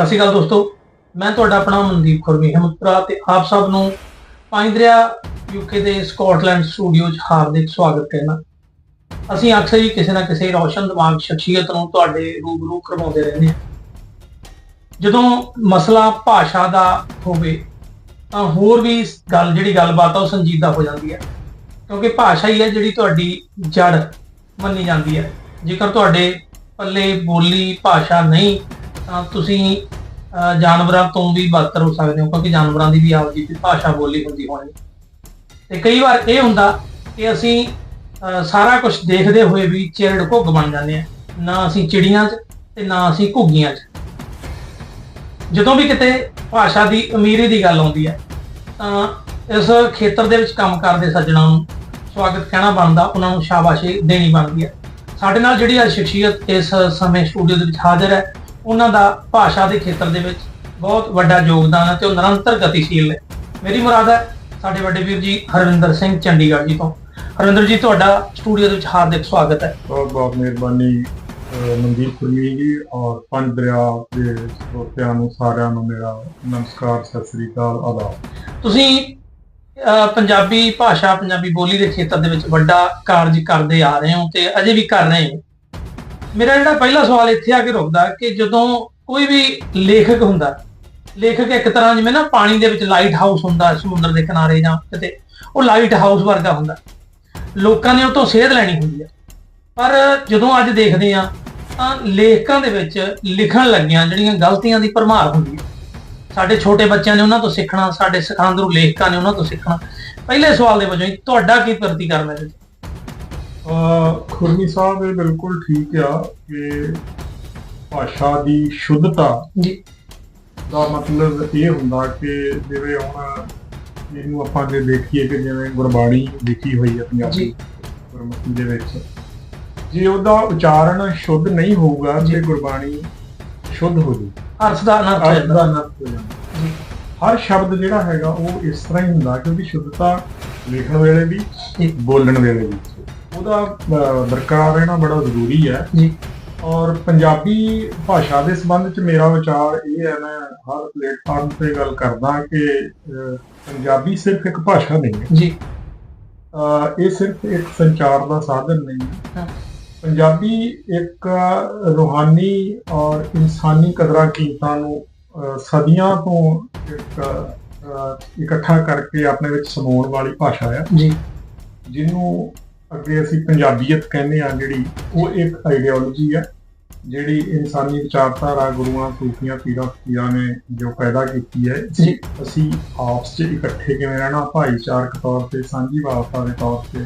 ਸਤਿ ਸ਼੍ਰੀ ਅਕਾਲ ਦੋਸਤੋ, ਮੈਂ ਤੁਹਾਡਾ ਆਪਣਾ ਮਨਦੀਪ ਖੁਰਮੀ ਹਿੰਮਤਪੁਰਾ ਤੇ ਆਪ ਸਭ ਨੂੰ ਪੰਜ ਦਰਿਆ ਯੂਕੇ ਦੇ ਸਕਾਟਲੈਂਡ ਸਟੂਡੀਓ 'ਚ ਹਾਰਦਿਕ ਸਵਾਗਤ ਕਰਨਾ। ਅਸੀਂ ਅਕਸਰ ਹੀ ਕਿਸੇ ਨਾ ਕਿਸੇ ਰੌਸ਼ਨ ਦਿਮਾਗ ਸ਼ਖਸੀਅਤ ਨੂੰ ਤੁਹਾਡੇ ਰੂਬਰੂ ਕਰਵਾਉਂਦੇ ਰਹਿੰਦੇ ਹਾਂ। ਜਦੋਂ ਮਸਲਾ ਭਾਸ਼ਾ ਦਾ ਹੋਵੇ, ਤਾਂ ਹੋਰ ਵੀ ਗੱਲ, ਜਿਹੜੀ ਗੱਲਬਾਤ ਆ, ਉਹ ਸੰਜੀਦਾ ਹੋ ਜਾਂਦੀ ਹੈ। ਕਿਉਂਕਿ ਭਾਸ਼ਾ ਹੀ ਹੈ ਜਿਹੜੀ ਤੁਹਾਡੀ ਜੜ ਮੰਨੀ ਜਾਂਦੀ ਹੈ। ਜੇਕਰ ਤੁਹਾਡੇ ਪੱਲੇ ਬੋਲੀ ਭਾਸ਼ਾ ਨਹੀਂ ਤੁਸੀਂ ਜਾਨਵਰਾਂ ਤੋਂ ਵੀ ਬਦਤਰ ਹੋ ਸਕਦੇ ਹੋ, ਕਿਉਂਕਿ ਜਾਨਵਰਾਂ ਦੀ ਵੀ ਆਪਦੀ ਵੀ ਭਾਸ਼ਾ ਬੋਲੀ ਹੁੰਦੀ ਹੋਣੀ। ਤੇ ਕਈ ਵਾਰ ਇਹ ਹੁੰਦਾ ਕਿ ਅਸੀਂ ਸਾਰਾ ਕੁਝ ਦੇਖਦੇ ਹੋਏ ਵੀ ਚਿਰੜ ਘੁੱਗ ਬਣ ਜਾਂਦੇ ਆ ਨਾ ਅਸੀਂ ਚਿੜੀਆਂ 'ਚ ਤੇ ਨਾ ਅਸੀਂ ਘੁੱਗੀਆਂ 'ਚ। ਜਦੋਂ ਵੀ ਕਿਤੇ ਭਾਸ਼ਾ ਦੀ ਅਮੀਰੀ ਦੀ ਗੱਲ ਆਉਂਦੀ ਹੈ, ਤਾਂ ਇਸ ਖੇਤਰ ਦੇ ਵਿੱਚ ਕੰਮ ਕਰਦੇ ਸੱਜਣਾਂ ਨੂੰ ਸਵਾਗਤ ਕਹਿਣਾ ਬਣਦਾ, ਉਹਨਾਂ ਨੂੰ ਸ਼ਾਬਾਸ਼ੀ ਦੇਣੀ ਬਣਦੀ ਹੈ। ਸਾਡੇ ਨਾਲ ਜਿਹੜੀ ਅੱਜ ਸ਼ਖਸੀਅਤ ਇਸ ਸਮੇਂ ਸਟੂਡੀਓ ਦੇ ਵਿੱਚ ਹਾਜ਼ਰ ਹੈ ਉਹਨਾਂ ਦਾ ਭਾਸ਼ਾ ਦੇ ਖੇਤਰ ਦੇ ਵਿੱਚ ਬਹੁਤ ਵੱਡਾ ਯੋਗਦਾਨ ਹੈ ਤੇ ਉਹ ਨਿਰੰਤਰ ਗਤੀਸ਼ੀਲ ਹੈ ਮੇਰੀ ਮੁਰਾਦ ਹੈ ਸਾਡੇ ਵੱਡੇ ਵੀਰ ਜੀ ਹਰਵਿੰਦਰ ਸਿੰਘ ਚੰਡੀਗੜ੍ਹ ਜੀ ਤੋਂ। ਹਰਵਿੰਦਰ ਜੀ ਤੁਹਾਡਾ ਸਟੂਡੀਓ ਦੇ ਵਿੱਚ ਹਾਰਦਿਕ ਸਵਾਗਤ ਹੈ। ਬਹੁਤ ਬਹੁਤ ਮਿਹਰਬਾਨੀ ਮਨਦੀਪ ਕੁਰਮੀ ਜੀ ਔਰ ਪੰਜ ਦਰਿਆ ਦੇ ਸਰੋਤਿਆਂ ਨੂੰ ਸਾਰਿਆਂ ਨੂੰ ਮੇਰਾ ਨਮਸਕਾਰ ਸਤਿ ਸ੍ਰੀ ਅਕਾਲ ਆਦਾਬ। ਤੁਸੀਂ ਪੰਜਾਬੀ ਭਾਸ਼ਾ ਪੰਜਾਬੀ ਬੋਲੀ ਦੇ ਖੇਤਰ ਦੇ ਵਿੱਚ ਵੱਡਾ ਕਾਰਜ ਕਰਦੇ ਆ ਰਹੇ ਹੋ ਤੇ ਅਜੇ ਵੀ ਕਰ ਰਹੇ ਹੋ। ਮੇਰਾ ਜਿਹੜਾ ਪਹਿਲਾ ਸਵਾਲ ਇੱਥੇ ਆ ਕੇ ਰੁਕਦਾ ਕਿ ਜਦੋਂ ਕੋਈ ਵੀ ਲੇਖਕ ਹੁੰਦਾ, ਲੇਖਕ ਇੱਕ ਤਰ੍ਹਾਂ ਜਿਵੇਂ ਨਾ ਪਾਣੀ ਦੇ ਵਿੱਚ ਲਾਈਟ ਹਾਊਸ ਹੁੰਦਾ, ਸਮੁੰਦਰ ਦੇ ਕਿਨਾਰੇ ਜਾਂ ਕਿਤੇ, ਉਹ ਲਾਈਟ ਹਾਊਸ ਵਰਗਾ ਹੁੰਦਾ। ਲੋਕਾਂ ਨੇ ਉਹ ਤੋਂ ਸੇਧ ਲੈਣੀ ਹੁੰਦੀ ਹੈ ਪਰ ਜਦੋਂ ਅੱਜ ਦੇਖਦੇ ਆ, ਤਾਂ ਲੇਖਕਾਂ ਦੇ ਵਿੱਚ ਲਿਖਣ ਲੱਗਿਆਂ ਜਿਹੜੀਆਂ ਗਲਤੀਆਂ ਦੀ ਭਰਮਾਰ ਹੁੰਦੀ ਹੈ ਸਾਡੇ ਛੋਟੇ ਬੱਚਿਆਂ ਨੇ ਉਹਨਾਂ ਤੋਂ ਸਿੱਖਣਾ, ਸਾਡੇ ਸਿਖਾਂਦਰੂ ਲੇਖਕਾਂ ਨੇ ਉਹਨਾਂ ਤੋਂ ਸਿੱਖਣਾ। ਪਹਿਲੇ ਸਵਾਲ ਦੇ ਵਜੋਂ ਹੀ ਤੁਹਾਡਾ ਕੀ ਪ੍ਰਤੀਕਰਮ ਹੈ ਇਹਦੇ ਖੁਰਮੀ ਸਾਹਿਬ ਇਹ ਬਿਲਕੁਲ ਠੀਕ ਆ ਕਿ ਭਾਸ਼ਾ ਦੀ ਸ਼ੁੱਧਤਾ ਜੀ ਦਾ ਮਤਲਬ ਇਹ ਹੁੰਦਾ ਕਿ ਜਿਵੇਂ ਹੁਣ ਇਹਨੂੰ ਆਪਾਂ ਜੇ ਦੇਖੀਏ ਕਿ ਜਿਵੇਂ ਗੁਰਬਾਣੀ ਲਿਖੀ ਹੋਈ ਹੈ ਪੰਜਾਬੀ ਜੀ। ਗੁਰਮੁਖੀ ਦੇ ਵਿੱਚ ਜੇ ਉਹਦਾ ਉਚਾਰਨ ਸ਼ੁੱਧ ਨਹੀਂ ਹੋਊਗਾ ਜੀ। ਤੇ ਗੁਰਬਾਣੀ ਸ਼ੁੱਧ ਹੋ ਜੂ ਅਰਥ ਦਾ ਅਨਰਥ ਹੋ ਜਾਂਦਾ ਦਾ ਅਨਰਥ ਹੋ ਜਾਂਦਾ ਜੀ ਹਰ ਸ਼ਬਦ ਜਿਹੜਾ ਹੈਗਾ ਉਹ ਇਸ ਤਰ੍ਹਾਂ ਹੀ ਹੁੰਦਾ ਕਿ ਉਹਦੀ ਸ਼ੁੱਧਤਾ ਲਿਖਣ ਵੇਲੇ ਵੀ। ਬੋਲਣ ਵੇਲੇ ਵੀ ਉਹਦਾ ਬਰਕਰਾਰ ਰਹਿਣਾ ਬੜਾ ਜ਼ਰੂਰੀ ਹੈ। ਜੀ। ਔਰ ਪੰਜਾਬੀ ਭਾਸ਼ਾ ਦੇ ਸੰਬੰਧ ਚ ਮੇਰਾ ਵਿਚਾਰ ਇਹ ਹੈ ਮੈਂ ਹਰ ਪਲੇਟਫਾਰਮ ਤੇ ਗੱਲ ਕਰਦਾ ਕਿ ਪੰਜਾਬੀ ਸਿਰਫ ਇੱਕ ਭਾਸ਼ਾ ਨਹੀਂ ਹੈ। ਜੀ। ਇਹ ਸਿਰਫ ਇੱਕ ਸੰਚਾਰ ਦਾ ਸਾਧਨ ਨਹੀਂ ਹੈ। ਪੰਜਾਬੀ ਇੱਕ ਰੂਹਾਨੀ ਔਰ ਇਨਸਾਨੀ ਕਦਰਾਂ ਕੀਮਤਾਂ ਨੂੰ ਸਦੀਆਂ ਤੋਂ ਇੱਕ ਇਕੱਠਾ ਕਰਕੇ ਆਪਣੇ ਵਿੱਚ ਸਮਾਉਣ ਵਾਲੀ ਭਾਸ਼ਾ ਹੈ। ਜੀ। ਜਿਹਨੂੰ ਅੱਗੇ ਅਸੀਂ ਪੰਜਾਬੀਅਤ ਕਹਿੰਦੇ ਆ ਜਿਹੜੀ ਉਹ ਇੱਕ ਆਈਡੀਓਲੋਜੀ ਹੈ ਜਿਹੜੀ ਇਨਸਾਨੀ ਵਿਚਾਰਧਾਰਾ ਗੁਰੂਆਂ ਸੂਫੀਆਂ ਪੀਰਾਂ ਫਕੀਰਾਂ ਨੇ ਜੋ ਪੈਦਾ ਕੀਤੀ ਹੈ ਜੀ। ਅਸੀਂ ਆਪਸ 'ਚ ਇਕੱਠੇ ਕਿਵੇਂ ਰਹਿਣਾ ਭਾਈਚਾਰਕ ਤੌਰ ਤੇ ਸਾਂਝੀਵਾਲਤਾ ਦੇ ਤੌਰ ਤੇ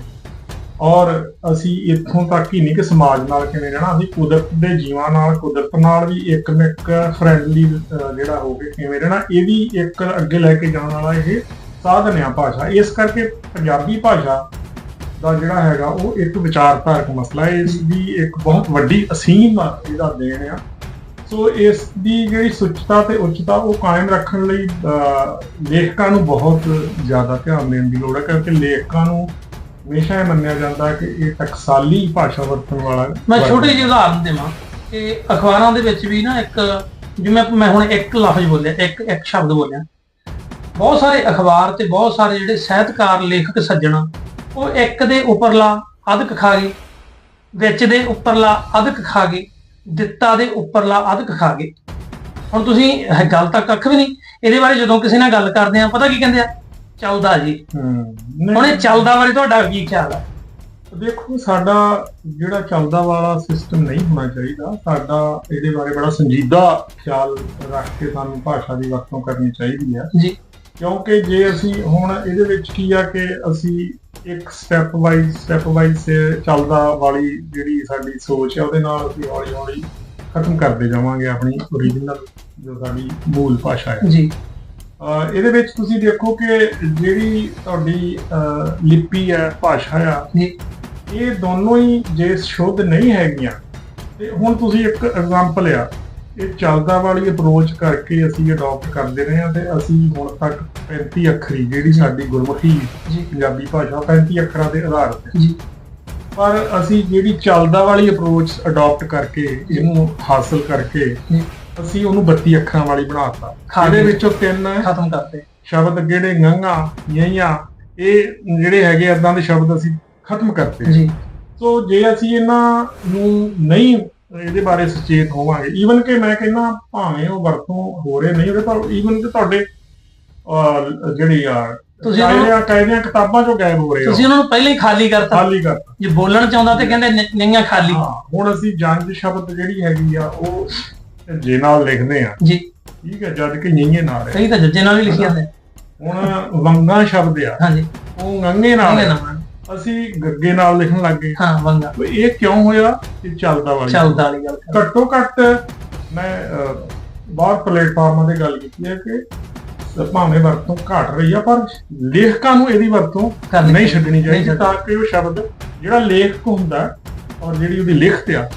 ਔਰ ਅਸੀਂ ਇੱਥੋਂ ਤੱਕ ਹੀ ਨਹੀਂ ਕਿ ਸਮਾਜ ਨਾਲ ਕਿਵੇਂ ਰਹਿਣਾ ਅਸੀਂ ਕੁਦਰਤ ਦੇ ਜੀਵਾਂ ਨਾਲ ਕੁਦਰਤ ਨਾਲ ਵੀ ਇੱਕ ਮਿਕ ਫਰੈਂਡਲੀ ਜਿਹੜਾ ਹੋ ਕੇ ਕਿਵੇਂ ਰਹਿਣਾ ਇਹ ਵੀ ਇੱਕ ਅੱਗੇ ਲੈ ਕੇ ਜਾਣ ਵਾਲਾ ਇਹ ਸਾਧਨ ਆ ਭਾਸ਼ਾ ਇਸ ਕਰਕੇ ਪੰਜਾਬੀ ਭਾਸ਼ਾ ਦਾ ਜਿਹੜਾ ਹੈਗਾ ਉਹ ਇੱਕ ਵਿਚਾਰਧਾਰਕ ਮਸਲਾ ਹੈ ਇਸ ਦੀ ਇੱਕ ਬਹੁਤ ਵੱਡੀ ਅਸੀਮ ਇਹਦਾ ਦੇਣ ਆ। ਸੋ ਇਸ ਦੀ ਜਿਹੜੀ ਸੁੱਚਤਾ ਤੇ ਉੱਚਤਾ ਉਹ ਕਾਇਮ ਰੱਖਣ ਲਈ ਅਹ, ਲੇਖਕਾਂ ਨੂੰ ਬਹੁਤ ਜ਼ਿਆਦਾ ਧਿਆਨ ਦੇਣ ਦੀ ਲੋੜ ਹੈ ਕਿਉਂਕਿ ਲੇਖਕਾਂ ਨੂੰ ਹਮੇਸ਼ਾ ਇਹ ਮੰਨਿਆ ਜਾਂਦਾ ਕਿ ਇਹ ਟਕਸਾਲੀ ਭਾਸ਼ਾ ਵਰਤਣ ਵਾਲਾ ਮੈਂ ਵਰਗ ਛੋਟੀ ਜਿਹੀ ਉਦਾਹਰਨ ਦੇਵਾਂ ਕਿ ਅਖਬਾਰਾਂ ਦੇ ਵਿੱਚ ਵੀ ਨਾ ਇੱਕ ਜਿਵੇਂ ਮੈਂ ਹੁਣ ਇੱਕ ਲਫ਼ਜ਼ ਬੋਲਿਆ ਇੱਕ ਇੱਕ ਸ਼ਬਦ ਬੋਲਿਆ। ਬਹੁਤ ਸਾਰੇ ਅਖਬਾਰ ਤੇ ਬਹੁਤ ਸਾਰੇ ਜਿਹੜੇ ਸਾਹਿਤਕਾਰ ਲੇਖਕ ਸੱਜਣਾ ਉਹ ਇੱਕ ਦੇ ਉੱਪਰਲਾ ਅਧਿਕ ਖਾ ਗਏ ਵਿੱਚ ਦੇ ਉੱਪਰਲਾ ਅਧਿਕ ਖਾ ਗਏ ਦਿੱਤਾ ਦੇ ਉੱਪਰਲਾ ਅਧਿਕ ਖਾ ਗਏ ਹੁਣ ਤੁਸੀਂ ਇਹ ਗੱਲ ਤਾਂ ਕੱਖ ਵੀ ਨਹੀਂ ਇਹਦੇ ਬਾਰੇ ਜਦੋਂ ਕਿਸੇ ਨਾਲ ਗੱਲ ਕਰਦੇ ਆ ਪਤਾ ਕੀ ਕਹਿੰਦੇ ਆ? ਚੱਲਦਾ ਜੀ। ਹੁਣ ਇਹ ਚੱਲਦਾ ਬਾਰੇ ਤੁਹਾਡਾ ਕੀ ਖਿਆਲ ਹੈ ਦੇਖੋ ਸਾਡਾ ਜਿਹੜਾ ਚੱਲਦਾ ਵਾਲਾ ਸਿਸਟਮ ਨਹੀਂ ਹੋਣਾ ਚਾਹੀਦਾ ਸਾਡਾ ਇਹਦੇ ਬਾਰੇ ਬੜਾ ਸੰਜੀਦਾ ਖਿਆਲ ਰੱਖ ਕੇ ਸਾਨੂੰ ਭਾਸ਼ਾ ਦੀ ਵਰਤੋਂ ਕਰਨੀ ਚਾਹੀਦੀ ਹੈ ਜੀ। ਕਿਉਂਕਿ ਜੇ ਅਸੀਂ ਹੁਣ ਇਹਦੇ ਵਿੱਚ ਕੀ ਆ ਕਿ ਅਸੀਂ ਇੱਕ ਸਟੈਪ ਵਾਈਜ਼ ਸਟੈਪ ਵਾਈਜ਼ ਚੱਲਦਾ ਵਾਲੀ ਜਿਹੜੀ ਸਾਡੀ ਸੋਚ ਹੈ ਉਹਦੇ ਨਾਲ ਅਸੀਂ ਹੌਲੀ ਹੌਲੀ ਖਤਮ ਕਰਦੇ ਜਾਵਾਂਗੇ ਆਪਣੀ ਓਰੀਜਨਲ ਜੋ ਸਾਡੀ ਮੂਲ ਭਾਸ਼ਾ ਹੈ। ਜੀ। ਇਹਦੇ ਵਿੱਚ ਤੁਸੀਂ ਦੇਖੋ ਕਿ ਜਿਹੜੀ ਤੁਹਾਡੀ ਲਿਪੀ ਹੈ ਭਾਸ਼ਾ ਆ ਇਹ ਦੋਨੋਂ ਹੀ ਜੇ ਸ਼ੁੱਧ ਨਹੀਂ ਹੈਗੀਆਂ ਤੇ ਹੁਣ ਤੁਸੀਂ ਇੱਕ ਐਗਜ਼ਾਮਪਲ ਆ ਇਹ ਚੱਲਦਾ ਵਾਲੀ ਅਪਰੋਚ ਕਰਕੇ ਅਸੀਂ ਅਡਾਪਟ ਕਰਦੇ ਰਹੇ ਹਾਂ ਤੇ ਅਸੀਂ ਹੁਣ ਤੱਕ 35 ਅੱਖਰੀ ਜਿਹੜੀ ਸਾਡੀ ਗੁਰਮੁਖੀ ਜੀ। ਪੰਜਾਬੀ ਭਾਸ਼ਾ 35 ਅੱਖਰਾਂ ਦੇ ਆਧਾਰ ਤੇ। ਜੀ। ਪਰ ਅਸੀਂ ਜਿਹੜੀ ਚੱਲਦਾ ਵਾਲੀ ਅਪਰੋਚ ਅਡਾਪਟ ਕਰਕੇ ਇਹਨੂੰ ਹਾਸਲ ਕਰਕੇ। ਅਸੀਂ ਉਹਨੂੰ 32 ਅੱਖਰਾਂ ਵਾਲੀ ਬਣਾਤਾ। ਇਹਦੇ। ਵਿੱਚੋਂ ਤਿੰਨ ਖਤਮ ਕਰਤੇ। ਸ਼ਬਦ ਜਿਹੜੇ ਗੰਗਾ ਯਈਆਂ ਇਹ ਜਿਹੜੇ ਹੈਗੇ ਏਦਾਂ ਦੇ ਸ਼ਬਦ ਅਸੀਂ ਖਤਮ ਕਰਤੇ। ਜੀ। ਸੋ ਜੇ ਅਸੀਂ ਇਹਨਾਂ ਨੂੰ ਨਹੀਂ ਇਹਦੇ ਬਾਰੇ ਸੁਚੇਤ ਹੋਵਾਂਗੇ। ਈਵਨ ਕਿ ਮੈਂ ਕਹਿੰਦਾ ਭਾਵੇਂ ਉਹ ਵਰਤੋਂ ਹੋ ਰਹੇ ਨਹੀਂ ਉਹਦੇ ਪਰ ਈਵਨ ਕਿ ਤੁਹਾਡੇ ਜਿਹੜੀ ਆ ਤੁਸੀਂ ਉਹਨੂੰ- ਕਾਇਦਿਆਂ ਕਿਤਾਬਾਂ ਚੋਂ ਗਾਇਬ ਹੋ ਰਹੇ ਤੁਸੀਂ ਉਹਨਾਂ ਨੂੰ ਪਹਿਲਾਂ ਹੀ ਖਾਲੀ ਕਰਤਾ। ਖਾਲੀ ਕਰਤਾ। ਜੇ ਬੋਲਣ ਚਾਹੁੰਦਾ ਤੇ ਕਹਿੰਦੇ ਨ- ਨਹੀਂਆਂ ਖਾਲੀ। ਹੁਣ ਅਸੀਂ ਜੰਜ ਸ਼ਬਦ ਜਿਹੜੀ ਹੈਗੀ ਆ ਉਹ ਜੇ ਨਾਲ ਲਿਖਦੇ ਆ ਜੀ। ਠੀਕ ਹੈ ਜਦ ਕਿ ਨਹੀਂ ਨਾਲ ਹੈ। ਕਈ ਤਾਂ ਜੱਜੇ ਨਾਲ ਵੀ ਲਿਖੀ ਜਾਂਦੇ ਹੁਣ ਵੰਗਾ ਸ਼ਬਦ ਆ। ਹਾਂਜੀ। ਉਹ ਗੰਗੇ ਨਾਲ ਕਹਿੰਦੇ ਅਸੀਂ ਗੱਗੇ ਨਾਲ ਲਿਖਣ ਲੱਗ ਗਏ। ਹਾਂ ਵੰਗਾ। ਵੀ ਇਹ ਕਿਉਂ ਹੋਇਆ? ਇਹ ਚੱਲਦਾ ਵਾਲੀ। ਚੱਲਦਾ ਵਾਲੀ ਗੱਲ ਘੱਟੋ ਘੱਟ ਮੈਂ ਬਾਹਰ ਪਲੇਟਫਾਰਮਾਂ ਤੇ ਗੱਲ ਕੀਤੀ ਹੈ ਕਿ ਭਾਵੇਂ ਵਰਤੋਂ ਘਟ ਰਹੀ ਆ ਪਰ ਲੇਖਕਾਂ ਨੂੰ ਇਹਦੀ ਵਰਤੋਂ ਕਰਨੀ ਨਹੀਂ। ਛੱਡਣੀ ਚਾਹੀਦੀ ਤਾਂ ਕਿ ਉਹ ਸ਼ਬਦ ਜਿਹੜਾ ਲੇਖਕ ਹੁੰਦਾ ਔਰ ਜਿਹੜੀ ਉਹਦੀ ਲਿਖਤ ਆ